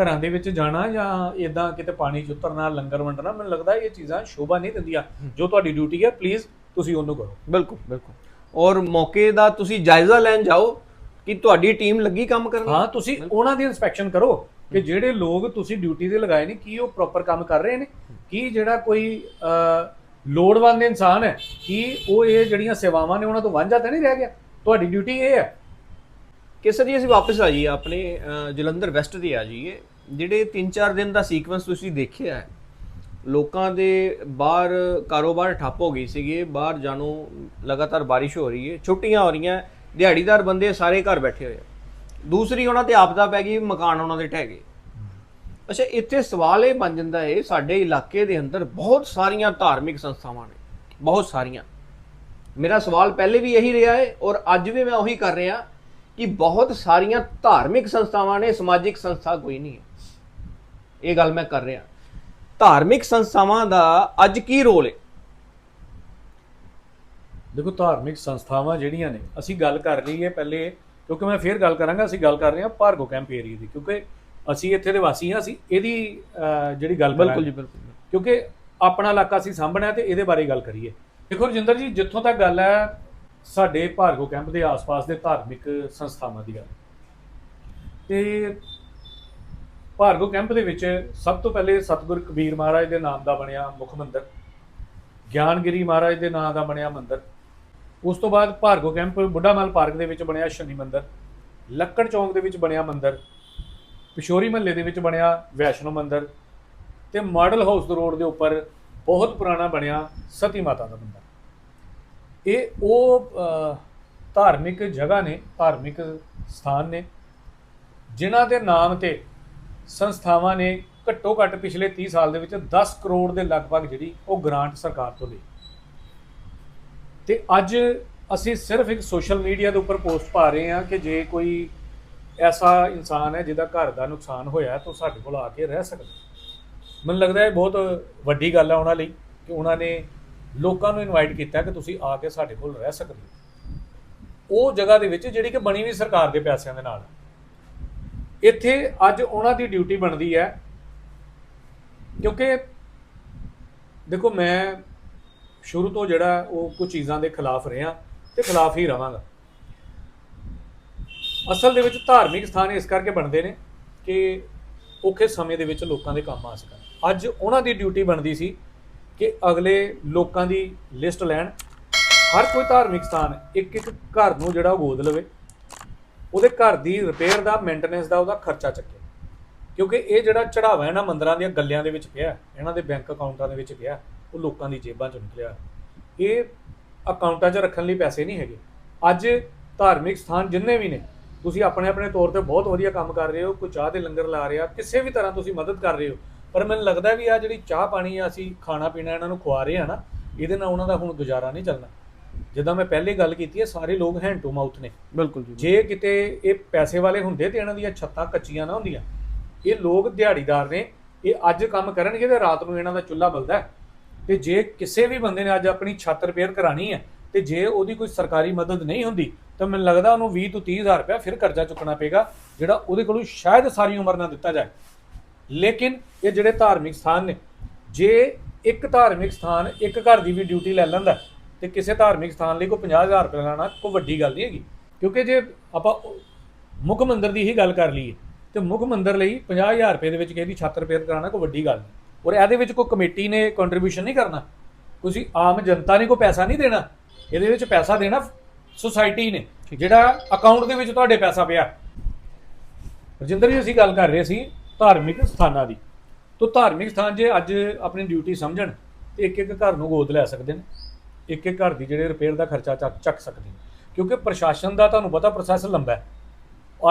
ਘਰਾਂ ਦੇ ਵਿੱਚ ਜਾਣਾ ਜਾਂ ਇਦਾਂ ਕਿਤੇ ਪਾਣੀ 'ਚ ਉਤਰਨਾ ਲੰਗਰ ਵੰਡਣਾ ਮੈਨੂੰ ਲੱਗਦਾ ਇਹ ਚੀਜ਼ਾਂ ਸ਼ੋਭਾ ਨਹੀਂ ਦਿੰਦੀਆਂ। ਜੋ ਤੁਹਾਡੀ ਡਿਊਟੀ ਹੈ ਪਲੀਜ਼ ਤੁਸੀਂ ਉਹਨੂੰ ਕਰੋ। ਬਿਲਕੁਲ ਬਿਲਕੁਲ। ਔਰ ਮੌਕੇ ਦਾ ਤੁਸੀਂ ਜਾਇਜ਼ਾ ਲੈਣ ਜਾਓ ਕਿ ਤੁਹਾਡੀ ਟੀਮ ਲੱਗੀ ਕੰਮ ਕਰਨ ਹਾਂ ਤੁਸੀਂ ਉਹਨਾਂ ਦੀ ਇਨਸਪੈਕਸ਼ਨ ਕਰੋ ਕਿ ਜਿਹੜੇ ਲੋਕ ਤੁਸੀਂ ਡਿਊਟੀ ਤੇ ਲਗਾਏ ਨੇ ਕੀ ਉਹ ਪ੍ਰੋਪਰ ਕੰਮ ਕਰ ਰਹੇ ਨੇ? ਕੀ ਜਿਹੜਾ ਕੋਈ ਲੋੜਵੰਦ ਇਨਸਾਨ ਹੈ ਕੀ ਉਹ ਇਹ ਜਿਹੜੀਆਂ ਸੇਵਾਵਾਂ ਨੇ ਉਹਨਾਂ ਤੋਂ ਵਾਂਝਾ ਤਾਂ ਨਹੀਂ ਰਹਿ ਗਿਆ? ਤੁਹਾਡੀ ਡਿਊਟੀ ਇਹ ਹੈ। ਕੇਸਰ ਜੀ ਅਸੀਂ ਵਾਪਸ ਆ ਜਾਈਏ? ਆਪਣੇ ਜਲੰਧਰ ਵੈਸਟ ਤੇ ਆ ਜਾਈਏ। ਜਿਹੜੇ 3-4 ਦਿਨ ਦਾ ਸੀਕੁਐਂਸ ਤੁਸੀਂ ਦੇਖਿਆ ਹੈ, ਲੋਕਾਂ ਦੇ ਬਾਹਰ ਕਾਰੋਬਾਰ ਠੱਪ ਹੋ ਗਈ ਸੀਗੇ, ਬਾਹਰ ਜਾਣੋ, ਲਗਾਤਾਰ ਬਾਰਿਸ਼ ਹੋ ਰਹੀ ਹੈ, ਛੁੱਟੀਆਂ ਹੋ ਰਹੀਆਂ, ਦਿਹਾੜੀਦਾਰ ਬੰਦੇ ਸਾਰੇ ਘਰ ਬੈਠੇ ਹੋਏ ਆ। ਦੂਸਰੀ ਉਹਨਾਂ ਤੇ ਆਪਦਾ ਪੈ ਗਈ, ਮਕਾਨ ਉਹਨਾਂ ਦੇ ਢਹਿ ਗਏ। ਅੱਛਾ, ਇੱਥੇ ਸਵਾਲ ਇਹ ਬਣ ਜਾਂਦਾ ਹੈ, ਸਾਡੇ ਇਲਾਕੇ ਦੇ ਅੰਦਰ ਬਹੁਤ ਸਾਰੀਆਂ ਧਾਰਮਿਕ ਸੰਸਥਾਵਾਂ ਨੇ, ਬਹੁਤ ਸਾਰੀਆਂ। ਮੇਰਾ ਸਵਾਲ ਪਹਿਲੇ ਵੀ ਇਹੀ ਰਿਹਾ ਹੈ ਔਰ ਅੱਜ ਵੀ ਮੈਂ ਉਹੀ ਕਰ ਰਿਹਾ। ਕਿ ਬਹੁਤ ਸਾਰੀਆਂ ਧਾਰਮਿਕ ਸੰਸਥਾਵਾਂ ਨੇ ਸਮਾਜਿਕ ਸੰਸਥਾ ਕੋਈ ਨਹੀਂ ਹੈ। ਇਹ ਗੱਲ ਮੈਂ ਕਰ ਰਿਹਾ। ਧਾਰਮਿਕ ਸੰਸਥਾਵਾਂ ਦਾ ਅੱਜ ਕੀ ਰੋਲ ਹੈ? ਦੇਖੋ ਧਾਰਮਿਕ ਸੰਸਥਾਵਾਂ ਜਿਹੜੀਆਂ ਨੇ ਅਸੀਂ ਗੱਲ ਕਰ ਰਹੀ ਹੈ ਪਹਿਲੇ ਕਿਉਂਕਿ ਮੈਂ ਫੇਰ ਗੱਲ ਕਰਾਂਗਾ ਅਸੀਂ ਗੱਲ ਕਰ ਰਹੇ ਹਾਂ ਭਾਰਗੋ ਕੈਂਪ ਏਰੀਆ ਦੀ ਕਿਉਂਕਿ ਅਸੀਂ ਇੱਥੇ ਦੇ ਵਾਸੀ ਹਾਂ ਅਸੀਂ ਇਹਦੀ ਜਿਹੜੀ ਗੱਲ ਬਿਲਕੁਲ ਜੀ। ਬਿਲਕੁਲ। ਕਿਉਂਕਿ ਆਪਣਾ ਇਲਾਕਾ ਅਸੀਂ ਸਾਂਭਣਾ ਤੇ ਇਹਦੇ ਬਾਰੇ ਗੱਲ ਕਰੀਏ। ਦੇਖੋ ਰਜਿੰਦਰ ਜੀ ਜਿੱਥੋਂ ਤੱਕ ਗੱਲ ਹੈ ਸਾਡੇ ਭਾਰਗੋ ਕੈਂਪ ਦੇ ਆਸ-ਪਾਸ ਦੇ ਧਾਰਮਿਕ ਸੰਸਥਾਵਾਂ ਦੀ ਗੱਲ। ਤੇ ਭਾਰਗੋ ਕੈਂਪ ਦੇ ਵਿੱਚ ਸਭ ਤੋਂ ਪਹਿਲੇ ਸਤਿਗੁਰ ਕਬੀਰ ਮਹਾਰਾਜ ਦੇ ਨਾਮ ਦਾ ਬਣਿਆ ਮੁੱਖ ਮੰਦਰ, ਗਿਆਨਗਿਰੀ ਮਹਾਰਾਜ ਦੇ ਨਾਮ ਦਾ ਬਣਿਆ ਮੰਦਰ, ਉਸ ਤੋਂ ਬਾਅਦ ਭਾਰਗੋ ਕੈਂਪ ਬੁੱਢਾਮਲ ਪਾਰਕ ਦੇ ਵਿੱਚ ਬਣਿਆ ਸ਼ਨੀ ਮੰਦਰ, ਲੱਕੜ ਚੌਂਕ ਦੇ ਵਿੱਚ ਬਣਿਆ ਮੰਦਰ, ਪਿਸ਼ੋਰੀ ਮਹੱਲੇ ਦੇ ਵਿੱਚ ਬਣਿਆ ਵੈਸ਼ਨੋ ਮੰਦਰ ਤੇ ਮਾਡਲ ਹਾਊਸ ਰੋਡ ਦੇ ਉੱਪਰ ਬਹੁਤ ਪੁਰਾਣਾ ਬਣਿਆ ਸਤੀ ਮਾਤਾ ਦਾ ਮੰਦਰ। ਇਹ ਉਹ ਧਾਰਮਿਕ ਜਗ੍ਹਾ ਨੇ, ਧਾਰਮਿਕ ਸਥਾਨ ਨੇ, ਜਿਨ੍ਹਾਂ ਦੇ ਨਾਮ ਤੇ ਸੰਸਥਾਵਾਂ ਨੇ ਘੱਟੋ ਘੱਟ ਪਿਛਲੇ 30 ਸਾਲ ਦੇ ਵਿੱਚ 10 ਕਰੋੜ ਦੇ ਲਗਭਗ ਜਿਹੜੀ ਉਹ ਗ੍ਰਾਂਟ ਸਰਕਾਰ ਤੋਂ ਲਈ। ਤੇ ਅੱਜ ਅਸੀਂ ਸਿਰਫ ਇੱਕ ਸੋਸ਼ਲ ਮੀਡੀਆ ਦੇ ਉੱਪਰ ਪੋਸਟ ਪਾ ਰਹੇ ਹਾਂ ਕਿ ਜੇ ਕੋਈ ਐਸਾ ਇਨਸਾਨ ਹੈ ਜਿਹਦਾ ਘਰ ਦਾ ਨੁਕਸਾਨ ਹੋਇਆ ਤਾਂ ਉਹ ਸਾਡੇ ਕੋਲ ਆ ਕੇ ਰਹਿ ਸਕਦਾ। ਮੈਨੂੰ ਲੱਗਦਾ ਇਹ ਬਹੁਤ ਵੱਡੀ ਗੱਲ ਹੈ ਉਹਨਾਂ ਲਈ ਕਿ ਉਹਨਾਂ ਨੇ ਲੋਕਾਂ ਨੂੰ ਇਨਵਾਈਟ ਕੀਤਾ ਕਿ ਤੁਸੀਂ ਆ ਕੇ ਸਾਡੇ ਕੋਲ ਰਹਿ ਸਕਦੇ ਹੋ। ਉਹ ਜਗ੍ਹਾ ਦੇ ਵਿੱਚ ਜਿਹੜੀ ਕਿ ਬਣੀ ਵੀ ਸਰਕਾਰ ਦੇ ਪੈਸਿਆਂ ਦੇ ਨਾਲ। ਇੱਥੇ ਅੱਜ ਉਹਨਾਂ ਦੀ ਡਿਊਟੀ ਬਣਦੀ ਹੈ। ਕਿਉਂਕਿ ਦੇਖੋ ਮੈਂ ਸ਼ੁਰੂ ਤੋਂ ਜਿਹੜਾ ਉਹ ਕੁਝ ਚੀਜ਼ਾਂ ਦੇ ਖਿਲਾਫ ਰਿਹਾ ਤੇ ਖਿਲਾਫ ਹੀ ਰਵਾਂਗਾ ਅਸਲ ਦੇ ਵਿੱਚ ਧਾਰਮਿਕ ਸਥਾਨ ਇਸ ਕਰਕੇ ਬਣਦੇ ਨੇ ਕਿ ਔਖੇ ਸਮੇਂ ਦੇ ਵਿੱਚ ਲੋਕਾਂ ਦੇ ਕੰਮ ਆ ਸਕਣ। ਅੱਜ ਉਹਨਾਂ ਦੀ ਡਿਊਟੀ ਬਣਦੀ ਸੀ ਕਿ ਅਗਲੇ ਲੋਕਾਂ ਦੀ ਲਿਸਟ ਲੈਣ। ਹਰ ਕੋਈ ਧਾਰਮਿਕ ਸਥਾਨ ਇੱਕ ਇੱਕ ਘਰ ਨੂੰ ਜਿਹੜਾ ਉਹ ਗੋਦ ਲਵੇ। ਉਹਦੇ ਘਰ ਦੀ ਰਿਪੇਅਰ ਦਾ ਮੇਨਟੇਨੈਂਸ ਦਾ ਉਹਦਾ ਖਰਚਾ ਚੱਕੇ। ਕਿਉਂਕਿ ਇਹ ਜਿਹੜਾ ਚੜਾਵਾ ਇਹਨਾਂ ਮੰਦਰਾਂ ਦੀਆਂ ਗੱਲਿਆਂ ਦੇ ਵਿੱਚ ਪਿਆ, ਇਹਨਾਂ ਦੇ ਬੈਂਕ ਅਕਾਊਂਟਾਂ ਦੇ ਵਿੱਚ ਪਿਆ, ਉਹ ਲੋਕਾਂ ਦੀ ਜੇਬਾਂ ਚੋਂ ਨਿਕਲਿਆ। ਇਹ ਅਕਾਊਂਟਾਂ 'ਚ ਰੱਖਣ ਲਈ ਪੈਸੇ ਨਹੀਂ ਹੈਗੇ। ਅੱਜ ਧਾਰਮਿਕ ਸਥਾਨ ਜਿੰਨੇ ਵੀ ਨੇ, ਤੁਸੀਂ ਆਪਣੇ ਆਪਣੇ ਤੌਰ ਤੇ ਬਹੁਤ ਵਧੀਆ ਕੰਮ ਕਰ ਰਹੇ ਹੋ, ਕੋਈ ਚਾਹ ਦੇ ਲੰਗਰ ਲਾ ਰਿਹਾ, ਕਿਸੇ ਵੀ ਤਰ੍ਹਾਂ ਤੁਸੀਂ ਮਦਦ ਕਰ ਰਹੇ ਹੋ ਪਰ ਮੈਨੂੰ ਲੱਗਦਾ ਵੀ ਆ ਜਿਹੜੀ ਚਾਹ ਪਾਣੀ ਆ ਅਸੀਂ ਖਾਣਾ ਪੀਣਾ ਇਹਨਾਂ ਨੂੰ ਖਵਾ ਰਹੇ ਆ ਨਾ ਇਹਦੇ ਨਾਲ ਉਹਨਾਂ ਦਾ ਹੁਣ ਗੁਜ਼ਾਰਾ ਨਹੀਂ ਚੱਲਣਾ। ਜਿੱਦਾਂ ਮੈਂ ਪਹਿਲੇ ਗੱਲ ਕੀਤੀ ਹੈ ਸਾਰੇ ਲੋਕ ਹੈਂਡ ਟੂ ਮਾਊਥ ਨੇ। ਬਿਲਕੁਲ ਜੀ ਜੇ ਕਿਤੇ ਇਹ ਪੈਸੇ ਵਾਲੇ ਹੁੰਦੇ ਤੇ ਇਹਨਾਂ ਦੀਆਂ ਛੱਤਾਂ ਕੱਚੀਆਂ ਨਾ ਹੁੰਦੀਆਂ। ਇਹ ਲੋਕ ਦਿਹਾੜੀਦਾਰ ਨੇ ਇਹ ਅੱਜ ਕੰਮ ਕਰਨਗੇ ਤੇ ਰਾਤ ਨੂੰ ਇਹਨਾਂ ਦਾ ਚੁੱਲ੍ਹਾ ਬਲਦਾ। ਤੇ ਜੇ ਕਿਸੇ ਵੀ ਬੰਦੇ ਨੇ ਅੱਜ ਆਪਣੀ ਛੱਤ ਰਿਪੇਅਰ ਕਰਾਣੀ ਹੈ ਤੇ ਜੇ ਉਹਦੀ ਕੋਈ ਸਰਕਾਰੀ ਮਦਦ ਨਹੀਂ ਹੁੰਦੀ ਤਾਂ ਮੈਨੂੰ ਲੱਗਦਾ ਉਹਨੂੰ 20 ਤੋਂ 30000 ਰੁਪਏ ਫਿਰ ਕਰਜ਼ਾ ਚੁੱਕਣਾ ਪਏਗਾ ਜਿਹੜਾ ਉਹਦੇ ਕੋਲੋਂ ਸ਼ਾਇਦ ਸਾਰੀ ਉਮਰ ਨਾ ਦਿੱਤਾ ਜਾਏ। ਲੇਕਿਨ ਇਹ ਜਿਹੜੇ ਧਾਰਮਿਕ ਸਥਾਨ ਨੇ, ਜੇ ਇੱਕ ਧਾਰਮਿਕ ਸਥਾਨ ਇੱਕ ਘਰ ਦੀ ਵੀ ਡਿਊਟੀ ਲੈ ਲੈਂਦਾ ਤੇ ਕਿਸੇ ਧਾਰਮਿਕ ਸਥਾਨ ਲਈ ਕੋਈ 50000 ਰੁਪਏ ਲਾਣਾ ਕੋਈ ਵੱਡੀ ਗੱਲ ਨਹੀਂ ਹੈਗੀ। ਕਿਉਂਕਿ ਜੇ ਆਪਾਂ ਮੁੱਖ ਮੰਦਰ ਦੀ ਹੀ ਗੱਲ ਕਰ ਲਈਏ, ਤੇ ਮੁੱਖ ਮੰਦਰ ਲਈ 50000 ਰੁਪਏ ਦੇ ਵਿੱਚ ਕਿਸੇ ਛੱਤ ਰਿਪੇਅਰ ਕਰਾਉਣਾ ਕੋਈ ਵੱਡੀ ਗੱਲ ਨਹੀਂ। ਔਰ ਇਹਦੇ ਵਿੱਚ ਕੋਈ ਕਮੇਟੀ ਨੇ ਕੰਟਰੀਬਿਊਸ਼ਨ ਨਹੀਂ ਕਰਨਾ। ਤੁਸੀਂ ਆਮ ਜਨਤਾ ਨੇ ਕੋਈ ਪੈਸਾ ਨਹੀਂ ਦੇਣਾ। ਇਹਦੇ ਵਿੱਚ ਪੈਸਾ ਦੇਣਾ ਸੁਸਾਇਟੀ ਨੇ, ਜਿਹੜਾ ਅਕਾਊਂਟ ਦੇ ਵਿੱਚ ਤੁਹਾਡੇ ਪੈਸਾ ਪਿਆ। ਰਜਿੰਦਰ ਜੀ, ਅਸੀਂ ਗੱਲ ਕਰ ਰਹੇ ਸੀ ਧਾਰਮਿਕ ਸਥਾਨਾਂ ਦੀ। ਤੋਂ ਧਾਰਮਿਕ ਸਥਾਨ ਜੇ ਅੱਜ ਆਪਣੀ ਡਿਊਟੀ ਸਮਝਣ ਤੇ ਇੱਕ ਇੱਕ ਘਰ ਨੂੰ ਗੋਦ ਲੈ ਸਕਦੇ ਨੇ, ਇੱਕ ਇੱਕ ਘਰ ਦੀ ਜਿਹੜੇ ਰਿਪੇਅਰ ਦਾ ਖਰਚਾ ਚੱਕ ਚੱਕ ਸਕਦੇ ਨੇ। ਕਿਉਂਕਿ ਪ੍ਰਸ਼ਾਸਨ ਦਾ ਤੁਹਾਨੂੰ ਪਤਾ ਪ੍ਰੋਸੈਸ ਲੰਬਾ ਹੈ।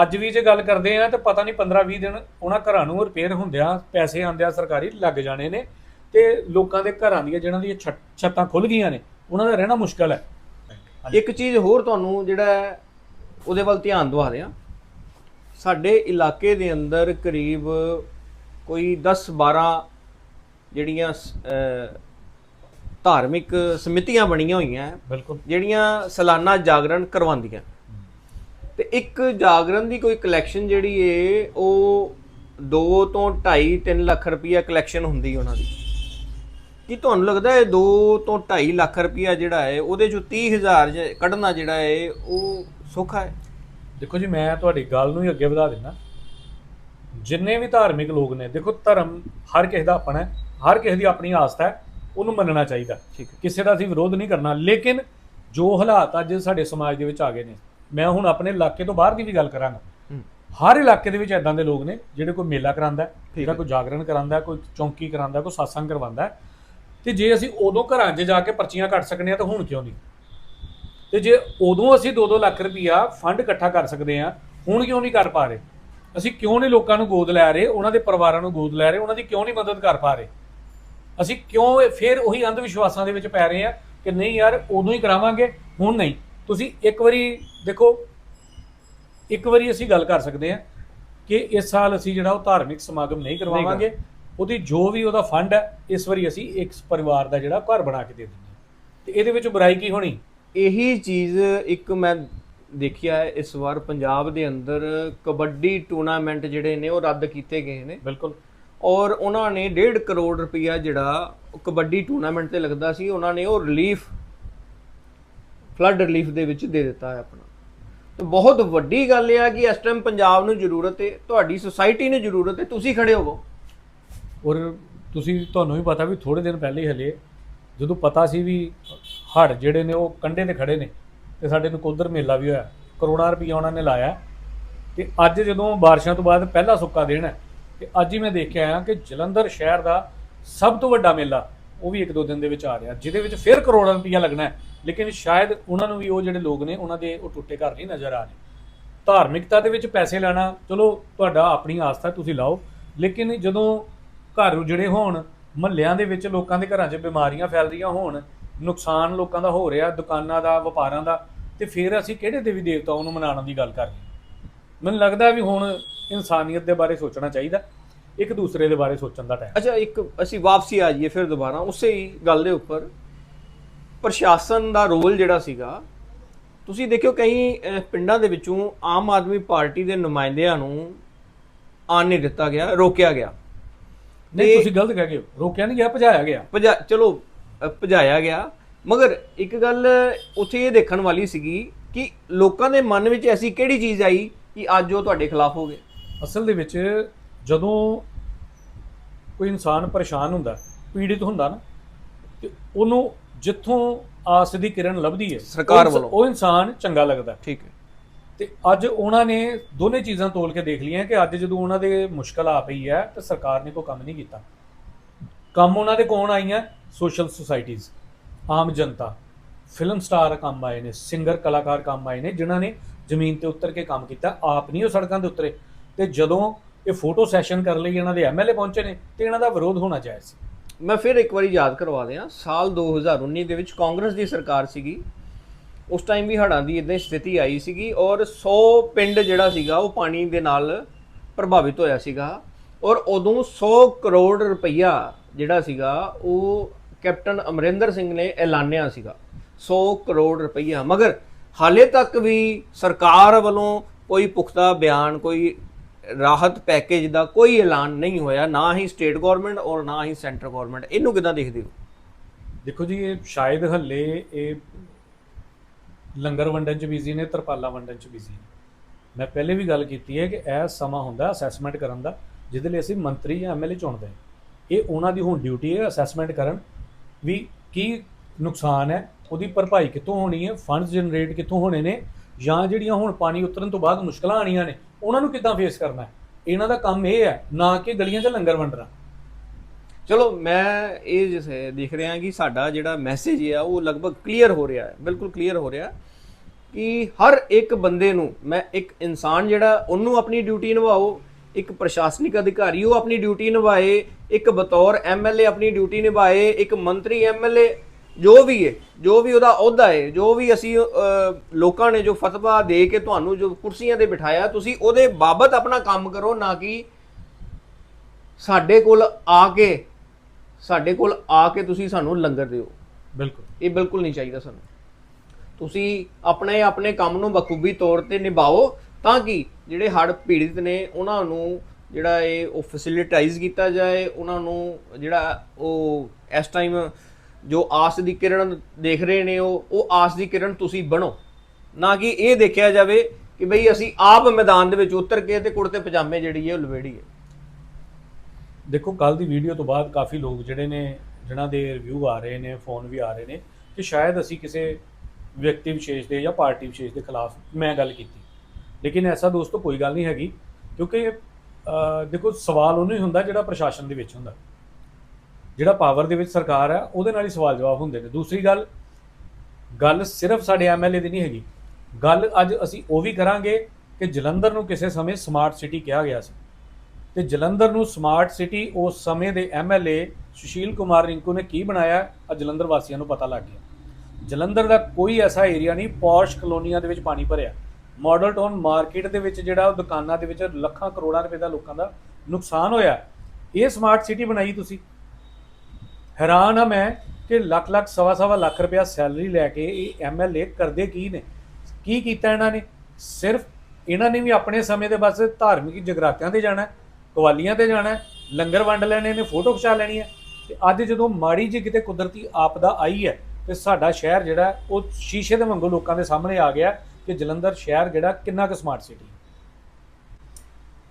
ਅੱਜ ਵੀ ਜੇ ਗੱਲ ਕਰਦੇ ਆ ਤਾਂ ਪਤਾ ਨਹੀਂ 15-20 ਦਿਨ ਉਹਨਾਂ ਘਰਾਂ ਨੂੰ ਰਿਪੇਅਰ ਹੁੰਦਿਆਂ, ਪੈਸੇ ਆਂਦਿਆਂ ਸਰਕਾਰੀ ਲੱਗ ਜਾਣੇ ਨੇ ਤੇ ਲੋਕਾਂ ਦੇ ਘਰਾਂ ਦੀਆਂ ਜਿਹਨਾਂ ਦੀਆਂ ਛੱਤ- ਛੱਤਾਂ ਖੁੱਲ ਗਈਆਂ ਨੇ, ਉਹਨਾਂ ਦਾ ਰਹਿਣਾ ਮੁਸ਼ਕਲ ਹੈ। ਇੱਕ ਚੀਜ਼ ਹੋਰ ਤੁਹਾਨੂੰ ਜਿਹੜਾ ਉਹਦੇ ਵੱਲ ਧਿਆਨ ਦਵਾ ਰਿਹਾ ਸਾਡੇ ਇਲਾਕੇ ਦੇ ਅੰਦਰ ਕਰੀਬ ਕੋਈ 10 12 ਜਿਹੜੀਆਂ ਧਾਰਮਿਕ ਸਮਿਤੀਆਂ ਬਣੀਆਂ ਹੋਈਆਂ ਬਿਲਕੁਲ। ਜਿਹੜੀਆਂ ਸਾਲਾਨਾ ਜਾਗਰਣ ਕਰਵਾਉਂਦੀਆਂ। ਤੇ ਇੱਕ ਜਾਗਰਣ ਦੀ ਕੋਈ ਕਲੈਕਸ਼ਨ ਜਿਹੜੀ ਏ ਉਹ 2 ਤੋਂ 2.5 3 ਲੱਖ ਰੁਪਈਆ ਕਲੈਕਸ਼ਨ ਹੁੰਦੀ ਉਹਨਾਂ ਦੀ। ਕੀ ਤੁਹਾਨੂੰ ਲੱਗਦਾ ਹੈ 2 ਤੋਂ 2.5 ਲੱਖ ਰੁਪਈਆ ਜਿਹੜਾ ਹੈ ਉਹਦੇ ਚੋਂ 30000 ਜ- ਕੱਢਣਾ ਜਿਹੜਾ ਹੈ ਉਹ ਸੌਖਾ ਹੈ ਦੇਖੋ ਜੀ ਮੈਂ ਤੁਹਾਡੀ ਗੱਲ ਨੂੰ ਹੀ ਅੱਗੇ ਵਧਾ ਦਿੰਦਾ ਜਿੰਨੇ ਵੀ ਧਾਰਮਿਕ ਲੋਕ ਨੇ ਦੇਖੋ ਧਰਮ ਹਰ ਕਿਸੇ ਦਾ ਆਪਣਾ ਹੈ ਹਰ ਕਿਸੇ ਦੀ ਆਪਣੀ ਆਸਥਾ ਹੈ ਉਹਨੂੰ ਮੰਨਣਾ ਚਾਹੀਦਾ ਠੀਕ ਹੈ ਕਿਸੇ ਦਾ ਅਸੀਂ ਵਿਰੋਧ ਨਹੀਂ ਕਰਨਾ ਲੇਕਿਨ ਜੋ ਹਾਲਾਤ ਅੱਜ ਸਾਡੇ ਸਮਾਜ ਦੇ ਵਿੱਚ ਆ ਗਏ ਨੇ ਮੈਂ ਹੁਣ ਆਪਣੇ ਇਲਾਕੇ ਤੋਂ ਬਾਹਰ ਦੀ ਵੀ ਗੱਲ ਕਰਾਂਗਾ। ਹਰ ਇਲਾਕੇ ਦੇ ਵਿੱਚ ਐਦਾਂ ਦੇ ਲੋਕ ਨੇ ਜਿਹੜੇ ਕੋਈ ਮੇਲਾ ਕਰਾਉਂਦਾ ਹੈ ਠੀਕ ਜਾਂ ਹੈ। ਕੋਈ ਜਾਗਰਣ ਕਰਾਉਂਦਾ ਕੋਈ ਚੌਂਕੀ ਕਰਾਉਂਦਾ ਕੋਈ satsang ਕਰਵਾਉਂਦਾ। ਤੇ ਜੇ ਅਸੀਂ ਉਦੋਂ ਘਰਾਂ 'ਚ ਜਾ ਕੇ ਪਰਚੀਆਂ ਕੱਟ ਸਕਨੇ ਆ ਤਾਂ ਹੁਣ ਕਿਉਂ ਨਹੀਂ ਤੇ ਜੇ ਉਦੋਂ ਅਸੀਂ 2-2 ਲੱਖ ਰੁਪਈਆ ਫੰਡ ਇਕੱਠਾ ਕਰ ਸਕਦੇ ਆ ਹੁਣ ਕਿਉਂ ਨਹੀਂ ਕਰ ਪਾ ਰਹੇ? ਅਸੀਂ ਕਿਉਂ ਨਹੀਂ ਲੋਕਾਂ ਨੂੰ ਗੋਦ ਲੈ ਰਹੇ ਉਹਨਾਂ ਦੇ ਪਰਿਵਾਰਾਂ ਨੂੰ ਗੋਦ ਲੈ ਰਹੇ ਉਹਨਾਂ ਦੀ ਕਿਉਂ ਨਹੀਂ ਮਦਦ ਕਰ ਪਾ ਰਹੇ? ਅਸੀਂ ਕਿਉਂ ਫਿਰ ਉਹੀ ਅੰਧ ਵਿਸ਼ਵਾਸਾਂ ਦੇ ਵਿੱਚ ਪੈ ਰਹੇ ਆ ਕਿ ਨਹੀਂ ਯਾਰ ਉਦੋਂ ਹੀ ਕਰਾਵਾਂਗੇ ਹੁਣ ਨਹੀਂ। ਤੁਸੀਂ ਇੱਕ ਵਾਰੀ ਦੇਖੋ ਇੱਕ ਵਾਰੀ ਅਸੀਂ ਗੱਲ ਕਰ ਸਕਦੇ ਆ ਕਿ ਇਸ ਸਾਲ ਅਸੀਂ ਜਿਹੜਾ ਉਹ ਧਾਰਮਿਕ ਸਮਾਗਮ ਨਹੀਂ ਕਰਵਾਵਾਂਗੇ। ਉਹਦੀ ਜੋ ਵੀ ਉਹਦਾ ਫੰਡ ਹੈ ਇਸ ਵਾਰੀ ਅਸੀਂ ਇੱਕ ਪਰਿਵਾਰ ਦਾ ਜਿਹੜਾ ਘਰ ਬਣਾ ਕੇ ਦੇ ਦਿੰਦੇ ਤੇ ਇਹਦੇ ਵਿੱਚ ਬੁਰਾਈ ਕੀ ਹੋਣੀ? ਇਹੀ ਚੀਜ਼ ਇੱਕ ਮੈਂ ਦੇਖਿਆ ਹੈ ਇਸ ਵਾਰ ਪੰਜਾਬ ਦੇ ਅੰਦਰ ਕਬੱਡੀ ਟੂਰਨਾਮੈਂਟ ਜਿਹੜੇ ਨੇ ਉਹ ਰੱਦ ਕੀਤੇ ਗਏ ਨੇ। ਬਿਲਕੁਲ। ਔਰ ਉਹਨਾਂ ਨੇ 1.5 ਕਰੋੜ ਰੁਪਇਆ ਜਿਹੜਾ ਕਬੱਡੀ ਟੂਰਨਾਮੈਂਟ ਤੇ ਲੱਗਦਾ ਸੀ ਉਹਨਾਂ ਨੇ ਉਹ ਰਿਲੀਫ ਫਲੱਡ ਰਿਲੀਫ ਦੇ ਵਿੱਚ ਦੇ ਦਿੱਤਾ ਹੈ ਆਪਣਾ। ਤੇ ਬਹੁਤ ਵੱਡੀ ਗੱਲ ਇਹ ਆ ਕਿ ਇਸ ਟਾਈਮ ਪੰਜਾਬ ਨੂੰ ਜ਼ਰੂਰਤ ਹੈ ਤੁਹਾਡੀ ਸੁਸਾਇਟੀ ਨੂੰ ਜ਼ਰੂਰਤ ਹੈ ਤੁਸੀਂ ਖੜੇ ਹੋਵੋ। ਔਰ ਤੁਸੀਂ ਤੁਹਾਨੂੰ ਵੀ ਪਤਾ ਵੀ ਥੋੜੇ ਦਿਨ ਪਹਿਲੇ ਹਲੇ ਜਦੋਂ ਪਤਾ ਸੀ ਵੀ ਹੜ ਜਿਹੜੇ ਨੇ ਉਹ ਕੰਢੇ ਤੇ ਖੜੇ ਨੇ ਤੇ ਸਾਡੇ ਨਕੋਦਰ ਮੇਲਾ ਵੀ ਹੋਇਆ, ਕਰੋੜਾਂ ਰੁਪਈਆ ਉਹਨਾਂ ਨੇ ਲਾਇਆ। ਤੇ ਅੱਜ ਜਦੋਂ ਬਾਰਿਸ਼ਾਂ ਤੋਂ ਬਾਅਦ ਪਹਿਲਾ ਸੁੱਕਾ ਦੇਣ ਹੈ, ਤੇ ਅੱਜ ਹੀ ਮੈਂ ਦੇਖ ਕੇ ਆਇਆ ਕਿ ਜਲੰਧਰ ਸ਼ਹਿਰ ਦਾ ਸਭ ਤੋਂ ਵੱਡਾ ਮੇਲਾ ਉਹ ਵੀ ਇੱਕ ਦੋ ਦਿਨ ਦੇ ਵਿੱਚ ਆ ਰਿਹਾ, ਜਿਹਦੇ ਵਿੱਚ ਫਿਰ ਕਰੋੜਾਂ ਰੁਪਈਆ ਲੱਗਣਾ ਹੈ। ਲੇਕਿਨ ਸ਼ਾਇਦ ਉਹਨਾਂ ਨੂੰ ਵੀ ਉਹ ਜਿਹੜੇ ਲੋਕ ਨੇ, ਉਹਨਾਂ ਦੇ ਉਹ ਟੁੱਟੇ ਘਰ ਨਹੀਂ ਨਜ਼ਰ ਆ ਰਹੇ। ਧਾਰਮਿਕਤਾ ਦੇ ਵਿੱਚ ਪੈਸੇ ਲੈਣਾ, ਚਲੋ ਤੁਹਾਡਾ ਆਪਣੀ ਆਸਥਾ ਤੁਸੀਂ ਲਾਓ, ਲੇਕਿਨ ਜਦੋਂ ਘਰ ਉਜੜੇ ਹੋਣ, ਮਹੱਲਿਆਂ ਦੇ ਵਿੱਚ ਲੋਕਾਂ ਦੇ ਘਰਾਂ 'ਚ ਬਿਮਾਰੀਆਂ ਫੈਲ ਰਹੀਆਂ ਹੋਣ ਨੁਕਸਾਨ ਲੋਕਾਂ ਦਾ ਹੋ ਰਿਹਾ ਦੁਕਾਨਾਂ ਦਾ ਵਪਾਰਾਂ ਦਾ ਤੇ ਫਿਰ ਅਸੀਂ ਕਿਹੜੇ ਦੇਵੀ ਦੇਵਤਾ ਉਹਨੂੰ ਮਨਾਉਣ ਦੀ ਗੱਲ ਕਰ ਰਹੇ? ਮੈਨੂੰ ਲੱਗਦਾ ਵੀ ਹੁਣ ਇਨਸਾਨੀਅਤ ਦੇ ਬਾਰੇ ਸੋਚਣਾ ਚਾਹੀਦਾ ਇੱਕ ਦੂਸਰੇ ਦੇ ਬਾਰੇ ਸੋਚਣ ਦਾ ਟਾਈਮ ਅੱਛਾ ਇੱਕ ਅਸੀਂ ਵਾਪਸੀ ਆ ਜਾਈਏ ਫਿਰ ਦੁਬਾਰਾ ਉਸੇ ਹੀ ਗੱਲ ਦੇ ਉੱਪਰ। ਪ੍ਰਸ਼ਾਸਨ ਦਾ ਰੋਲ ਜਿਹੜਾ ਸੀਗਾ ਤੁਸੀਂ ਦੇਖਿਓ ਕਈ ਪਿੰਡਾਂ ਦੇ ਵਿੱਚੋਂ ਆਮ ਆਦਮੀ ਪਾਰਟੀ ਦੇ ਨੁਮਾਇੰਦਿਆਂ ਨੂੰ ਆਉਣ ਨਹੀਂ ਦਿੱਤਾ ਗਿਆ ਰੋਕਿਆ ਗਿਆ। ਨਹੀਂ ਤੁਸੀਂ ਗਲਤ ਕਹਿ ਗਏ ਹੋ। ਰੋਕਿਆ ਨਹੀਂ ਗਿਆ ਭਜਾਇਆ ਗਿਆ। ਭਜਾ ਚਲੋ ਭਜਾਇਆ ਗਿਆ। ਮਗਰ ਇੱਕ ਗੱਲ ਉੱਥੇ ਇਹ ਦੇਖਣ ਵਾਲੀ ਸੀਗੀ ਕਿ ਲੋਕਾਂ ਦੇ ਮਨ ਵਿੱਚ ਐਸੀ ਕਿਹੜੀ ਚੀਜ਼ ਆਈ ਕਿ ਅੱਜ ਉਹ ਤੁਹਾਡੇ ਖਿਲਾਫ ਹੋ ਗਏ? ਅਸਲ ਦੇ ਵਿੱਚ ਜਦੋਂ ਕੋਈ ਇਨਸਾਨ ਪਰੇਸ਼ਾਨ ਹੁੰਦਾ ਪੀੜਿਤ ਹੁੰਦਾ ਨਾ ਤੇ ਉਹਨੂੰ ਜਿੱਥੋਂ ਆਸ ਦੀ ਕਿਰਨ ਲੱਭਦੀ ਹੈ ਸਰਕਾਰ ਵੱਲੋਂ। ਉਹ ਇਨਸਾਨ ਚੰਗਾ ਲੱਗਦਾ। ਠੀਕ ਹੈ। ਤੇ ਅੱਜ ਉਹਨਾਂ ਨੇ ਦੋਨੇ ਚੀਜ਼ਾਂ ਤੋਲ ਕੇ ਦੇਖ ਲਈਆਂ ਕਿ ਅੱਜ ਜਦੋਂ ਉਹਨਾਂ ਦੇ ਮੁਸ਼ਕਲ ਆ ਪਈ ਹੈ ਤੇ ਸਰਕਾਰ ਨੇ ਕੋਈ ਕੰਮ ਨਹੀਂ ਕੀਤਾ। ਕੰਮ ਉਹਨਾਂ ਦੇ ਕੌਣ ਆਈਆਂ ਸੋਸ਼ਲ ਸੁਸਾਇਟੀਜ਼, ਆਮ ਜਨਤਾ ਫਿਲਮ ਸਟਾਰ ਕੰਮ ਆਏ ਨੇ ਸਿੰਗਰ ਕਲਾਕਾਰ ਕੰਮ ਆਏ ਨੇ, ਜਿਨ੍ਹਾਂ ਨੇ ਜ਼ਮੀਨ ਤੇ ਉਤਰ ਕੇ ਕੰਮ ਕੀਤਾ, ਆਪ ਨਹੀਂ ਉਹ ਸੜਕਾਂ ਤੇ ਉਤਰੇ। ਤੇ ਜਦੋਂ ਇਹ ਫੋਟੋ ਸੈਸ਼ਨ ਕਰਨ ਲਈ ਇਹਨਾਂ ਦੇ ਐਮਐਲਏ ਪਹੁੰਚੇ ਨੇ, ਤੇ ਇਹਨਾਂ ਦਾ ਵਿਰੋਧ ਹੋਣਾ ਚਾਹੀਦਾ ਸੀ। ਮੈਂ ਫਿਰ ਇੱਕ ਵਾਰੀ ਯਾਦ ਕਰਵਾ ਦਿਆਂ, ਸਾਲ 2019 ਦੇ ਵਿੱਚ ਕਾਂਗਰਸ ਦੀ ਸਰਕਾਰ ਸੀਗੀ, ਉਸ ਟਾਈਮ ਵੀ ਹੜ੍ਹਾਂ ਦੀ ਇਦਾਂ ਸਥਿਤੀ ਆਈ ਸੀਗੀ, ਔਰ 100 ਪਿੰਡ ਜਿਹੜਾ ਸੀਗਾ, ਉਹ ਪਾਣੀ ਦੇ ਨਾਲ ਪ੍ਰਭਾਵਿਤ ਹੋਇਆ ਸੀਗਾ, ਔਰ ਉਦੋਂ 100 ਕਰੋੜ ਰੁਪਈਆ ਜਿਹੜਾ ਸੀਗਾ, ਉਹ ਕੈਪਟਨ ਅਮਰਿੰਦਰ ਸਿੰਘ ਨੇ ਐਲਾਨਿਆ ਸੀਗਾ 100 ਕਰੋੜ ਰੁਪਈਆ। ਮਗਰ ਹਾਲੇ ਤੱਕ ਵੀ ਸਰਕਾਰ ਵੱਲੋਂ ਕੋਈ ਪੁਖਤਾ ਬਿਆਨ, ਕੋਈ ਰਾਹਤ ਪੈਕੇਜ ਦਾ ਕੋਈ ਐਲਾਨ ਨਹੀਂ ਹੋਇਆ, ਨਾ ਹੀ ਸਟੇਟ ਗਵਰਨਮੈਂਟ ਔਰ ਨਾ ਹੀ ਸੈਂਟਰ ਗਵਰਨਮੈਂਟ। ਇਹਨੂੰ ਕਿਦਾਂ ਦੇਖਦੇ ਹੋ? ਦੇਖੋ ਜੀ, ਇਹ ਸ਼ਾਇਦ ਹੱਲੇ ਇਹ ਲੰਗਰ ਵੰਡਣ ਚ ਬਿਜ਼ੀ ਨੇ, ਤਰਪਾਲਾਂ ਵੰਡਣ ਚ ਬਿਜ਼ੀ ਨੇ। ਮੈਂ ਪਹਿਲੇ ਵੀ ਗੱਲ ਕੀਤੀ ਹੈ ਕਿ ਇਹ ਸਮਾਂ ਹੁੰਦਾ ਅਸੈਸਮੈਂਟ ਕਰਨ ਦਾ, ਜਿਹਦੇ ਲਈ ਅਸੀਂ ਮੰਤਰੀ ਜਾਂ ਐਮਐਲਏ ਚੁਣਦੇ ਹਾਂ। ਇਹ ਉਹਨਾਂ ਦੀ ਹੁਣ ਡਿਊਟੀ ਹੈ ਅਸੈਸਮੈਂਟ ਕਰਨ। ਵੀ ਕੀ ਨੁਕਸਾਨ ਹੈ, ਉਹਦੀ ਭਰਪਾਈ ਕਿੱਥੋਂ ਹੋਣੀ ਹੈ ਫੰਡਸ ਜਨਰੇਟ ਕਿੱਥੋਂ ਹੋਣੇ ਨੇ, ਜਾਂ ਜਿਹੜੀਆਂ ਹੁਣ ਪਾਣੀ ਉਤਰਨ ਤੋਂ ਬਾਅਦ ਮੁਸ਼ਕਲਾਂ ਆਣੀਆਂ ਨੇ, ਉਹਨਾਂ ਨੂੰ ਕਿੱਦਾਂ ਫੇਸ ਕਰਨਾ ਹੈ? ਇਹਨਾਂ ਦਾ ਕੰਮ ਇਹ ਹੈ, ਨਾ ਕਿ ਗਲੀਆਂ 'ਚ ਲੰਗਰ ਵੰਡਣਾ। ਚਲੋ, ਮੈਂ ਇਹ ਜਿਸੇ ਦੇਖ ਰਿਹਾ ਕਿ ਸਾਡਾ ਜਿਹੜਾ ਮੈਸੇਜ ਹੈ ਉਹ ਲਗਭਗ ਕਲੀਅਰ ਹੋ ਰਿਹਾ ਹੈ, ਬਿਲਕੁਲ ਕਲੀਅਰ ਹੋ ਰਿਹਾ ਕਿ ਹਰ ਇੱਕ ਬੰਦੇ ਨੂੰ, ਮੈਂ ਇੱਕ ਇਨਸਾਨ ਜਿਹੜਾ, ਉਹਨੂੰ ਆਪਣੀ ਡਿਊਟੀ ਨਿਭਾਓ ਇੱਕ ਪ੍ਰਸ਼ਾਸਨਿਕ ਅਧਿਕਾਰੀ ਉਹ ਆਪਣੀ ਡਿਊਟੀ ਨਿਭਾਏ ਇੱਕ ਬਤੌਰ ਐਮਐਲਏ ਆਪਣੀ ਡਿਊਟੀ ਨਿਭਾਏ ਇੱਕ ਮੰਤਰੀ ਐਮਐਲਏ ਜੋ ਵੀ ਹੈ ਜੋ ਵੀ ਉਹਦਾ ਅਹੁਦਾ ਹੈ ਜੋ ਵੀ ਅਸੀਂ ਲੋਕਾਂ ਨੇ ਜੋ ਫਤਵਾ ਦੇ ਕੇ ਤੁਹਾਨੂੰ ਜੋ ਕੁਰਸੀਆਂ ਤੇ ਬਿਠਾਇਆ ਤੁਸੀਂ ਉਹਦੇ ਬਾਬਤ ਆਪਣਾ ਕੰਮ ਕਰੋ ਨਾ ਕਿ ਸਾਡੇ ਕੋਲ ਆ ਕੇ ਸਾਡੇ ਕੋਲ ਆ ਕੇ ਤੁਸੀਂ ਸਾਨੂੰ ਲੰਗਰ ਦਿਓ। ਬਿਲਕੁਲ। ਇਹ ਬਿਲਕੁਲ ਨਹੀਂ ਚਾਹੀਦਾ ਸਾਨੂੰ। ਤੁਸੀਂ ਆਪਣੇ ਆਪਣੇ ਕੰਮ ਨੂੰ ਬਖੂਬੀ ਤੌਰ ਤੇ ਨਿਭਾਓ ਤਾਂ ਕਿ ਜਿਹੜੇ ਹੜ੍ਹ ਪੀੜਿਤ ਨੇ ਉਹਨਾਂ ਨੂੰ ਜਿਹੜਾ ਇਹ ਉਹ ਫੈਸਿਲਿਟਾਈਜ਼ ਕੀਤਾ ਜਾਏ, ਉਹਨਾਂ ਨੂੰ ਜਿਹੜਾ ਉਹ ਇਸ ਟਾਈਮ ਜੋ ਆਸ ਦੀ ਕਿਰਨ ਦੇਖ ਰਹੇ ਨੇ ਉਹ ਉਹ ਆਸ ਦੀ ਕਿਰਨ ਤੁਸੀਂ ਬਣੋ। ਨਾ ਕਿ ਇਹ ਦੇਖਿਆ ਜਾਵੇ ਕਿ ਬਈ ਅਸੀਂ ਆਪ ਮੈਦਾਨ ਦੇ ਵਿੱਚ ਉਤਰ ਕੇ ਤੇ ਕੁੜਤੇ ਪਜਾਮੇ ਜਿਹੜੀ ਹੈ ਉਹ ਲਵੇੜੀਏ ਦੇਖੋ ਕੱਲ ਦੀ ਵੀਡੀਓ ਤੋਂ ਬਾਅਦ ਕਾਫੀ ਲੋਕ ਜਿਹੜੇ ਨੇ, ਜਿਨ੍ਹਾਂ ਦੇ ਰਿਵਿਊ ਆ ਰਹੇ ਨੇ ਫੋਨ ਵੀ ਆ ਰਹੇ ਨੇ, ਕਿ ਸ਼ਾਇਦ ਅਸੀਂ ਕਿਸੇ ਵਿਅਕਤੀ ਵਿਸ਼ੇਸ਼ ਦੇ ਜਾਂ ਪਾਰਟੀ ਵਿਸ਼ੇਸ਼ ਦੇ ਖਿਲਾਫ ਮੈਂ ਗੱਲ ਕੀਤੀ। ਲੇਕਿਨ ਐਸਾ ਦੋਸਤੋ ਕੋਈ ਗੱਲ ਨਹੀਂ ਹੈਗੀ, ਕਿਉਂਕਿ ਦੇਖੋ ਸਵਾਲ ਉਹਨੂੰ ਹੀ ਹੁੰਦਾ ਜਿਹੜਾ ਪ੍ਰਸ਼ਾਸਨ ਦੇ ਵਿੱਚ ਹੁੰਦਾ। ਜਿਹੜਾ ਪਾਵਰ ਦੇ ਵਿੱਚ ਸਰਕਾਰ ਹੈ ਉਹਦੇ ਨਾਲ ਹੀ ਸਵਾਲ ਜਵਾਬ ਹੁੰਦੇ ਨੇ। ਦੂਸਰੀ ਗੱਲ ਗੱਲ ਸਿਰਫ ਸਾਡੇ ਐਮਐਲਏ ਦੀ ਨਹੀਂ ਹੈਗੀ। ਗੱਲ ਅੱਜ ਅਸੀਂ ਉਹ ਵੀ ਕਰਾਂਗੇ ਕਿ ਜਲੰਧਰ ਨੂੰ ਕਿਸੇ ਸਮੇਂ ਸਮਾਰਟ ਸਿਟੀ ਕਿਹਾ ਗਿਆ ਸੀ। ਤੇ ਜਲੰਧਰ ਨੂੰ ਸਮਾਰਟ ਸਿਟੀ ਉਸ ਸਮੇਂ ਦੇ ਐਮਐਲਏ ਸੁਸ਼ੀਲ ਕੁਮਾਰ ਰਿੰਕੂ ਨੇ ਕੀ ਬਣਾਇਆ ਅੱਜ ਜਲੰਧਰ ਵਾਸੀਆਂ ਨੂੰ ਪਤਾ ਲੱਗ ਗਿਆ। ਜਲੰਧਰ ਦਾ ਕੋਈ ਐਸਾ ਏਰੀਆ ਨਹੀਂ, ਪੌਸ਼ ਕਲੋਨੀਆਂ ਦੇ ਵਿੱਚ ਪਾਣੀ ਭਰਿਆ। ਮਾਡਲ ਟਾਊਨ ਮਾਰਕੀਟ ਦੇ ਵਿੱਚ ਜਿਹੜਾ ਉਹ ਦੁਕਾਨਾਂ ਦੇ ਵਿੱਚ ਲੱਖਾਂ ਕਰੋੜਾਂ ਰੁਪਏ ਦਾ ਲੋਕਾਂ ਦਾ ਨੁਕਸਾਨ ਹੋਇਆ। ਇਹ ਸਮਾਰਟ ਸਿਟੀ ਬਣਾਈ ਤੁਸੀਂ। ਹੈਰਾਨ ਆ ਮੈਂ ਕਿ ਲੱਖ ਲੱਖ, ਸਵਾ ਸਵਾ ਲੱਖ ਰੁਪਇਆ ਸੈਲਰੀ ਲੈ ਕੇ ਇਹ ਐਮਐਲਏ ਕਰਦੇ ਕੀ ਨੇ? ਕੀ ਕੀਤਾ ਇਹਨਾਂ ਨੇ? ਸਿਰਫ ਇਹਨਾਂ ਨੇ ਵੀ ਆਪਣੇ ਸਮੇਂ ਦੇ ਬਸ ਧਾਰਮਿਕ ਜਗਰਾਤਿਆਂ ਤੇ ਜਾਣਾ, ਕਵਾਲੀਆਂ ਤੇ ਜਾਣਾ, ਲੰਗਰ ਵੰਡ ਲੈਣੇ ਨੇ, ਫੋਟੋ ਖਿਚਾ ਲੈਣੀ ਹੈ। ਤੇ ਅੱਜ ਜਦੋਂ ਮਾੜੀ ਜਿਹੀ ਕਿਤੇ ਕੁਦਰਤੀ ਆਪਦਾ ਆਈ ਹੈ ਤੇ ਸਾਡਾ ਸ਼ਹਿਰ ਜਿਹੜਾ ਉਹ ਸ਼ੀਸ਼ੇ ਦੇ ਵਾਂਗੂ ਲੋਕਾਂ ਦੇ ਸਾਹਮਣੇ ਆ ਗਿਆ ਕਿ ਜਲੰਧਰ ਸ਼ਹਿਰ ਜਿਹੜਾ ਕਿੰਨਾ ਕੁ ਸਮਾਰਟ ਸਿਟੀ ਹੈ।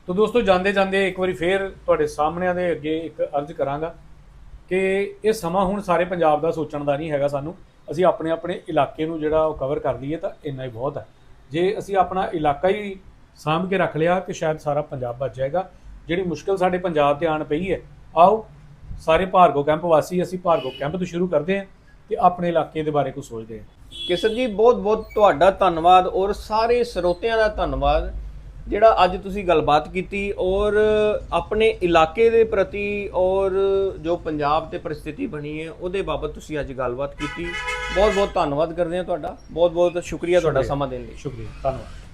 ਤੋ ਦੋਸਤੋ, ਜਾਂਦੇ ਜਾਂਦੇ ਇੱਕ ਵਾਰੀ ਫੇਰ ਤੁਹਾਡੇ ਸਾਹਮਣਿਆਂ ਦੇ ਅੱਗੇ ਇੱਕ ਅਰਜ਼ ਕਰਾਂਗਾ ਕਿ ਇਹ ਸਮਾਂ ਹੁਣ ਸਾਰੇ ਪੰਜਾਬ ਦਾ ਸੋਚਣ ਦਾ ਨਹੀਂ ਹੈਗਾ ਸਾਨੂੰ। ਅਸੀਂ ਆਪਣੇ ਆਪਣੇ ਇਲਾਕੇ ਨੂੰ ਜਿਹੜਾ ਉਹ ਕਵਰ ਕਰ ਲਈਏ ਤਾਂ ਇੰਨਾ ਹੀ ਬਹੁਤ ਹੈ। ਜੇ ਅਸੀਂ ਆਪਣਾ ਇਲਾਕਾ ਹੀ ਸਾਂਭ ਕੇ ਰੱਖ ਲਿਆ ਕਿ ਸ਼ਾਇਦ ਸਾਰਾ ਪੰਜਾਬ ਬਚ ਜਾਏਗਾ। ਜਿਹੜੀ ਮੁਸ਼ਕਲ ਸਾਡੇ ਪੰਜਾਬ ਤੇ ਆਣ ਪਈ ਹੈ, ਆਓ ਸਾਰੇ ਭਾਰਗੋ ਕੈਂਪ ਵਾਸੀ ਅਸੀਂ ਭਾਰਗੋ ਕੈਂਪ ਤੋਂ ਸ਼ੁਰੂ ਕਰਦੇ ਹਾਂ ਤੇ ਆਪਣੇ ਇਲਾਕੇ ਦੇ ਬਾਰੇ ਕੁਝ ਸੋਚਦੇ ਹਾਂ। ਕਿਸ਼ਨ ਜੀ ਬਹੁਤ ਬਹੁਤ ਤੁਹਾਡਾ ਧੰਨਵਾਦ ਔਰ ਸਾਰੇ ਸਰੋਤਿਆਂ ਦਾ ਧੰਨਵਾਦ ਜਿਹੜਾ ਅੱਜ ਤੁਸੀਂ ਗੱਲਬਾਤ ਕੀਤੀ ਔਰ ਆਪਣੇ ਇਲਾਕੇ ਦੇ ਪ੍ਰਤੀ ਔਰ ਜੋ ਪੰਜਾਬ ਤੇ ਪਰਿਸਥਿਤੀ ਬਣੀ ਹੈ ਉਹਦੇ ਬਾਬਤ ਤੁਸੀਂ ਅੱਜ ਗੱਲਬਾਤ ਕੀਤੀ। ਬਹੁਤ ਬਹੁਤ ਧੰਨਵਾਦ ਕਰਦੇ ਹਾਂ ਤੁਹਾਡਾ। ਬਹੁਤ ਬਹੁਤ ਸ਼ੁਕਰੀਆ ਤੁਹਾਡਾ। ਸਮਾਂ ਦੇਣ ਲਈ। ਸ਼ੁਕਰੀਆ। ਧੰਨਵਾਦ।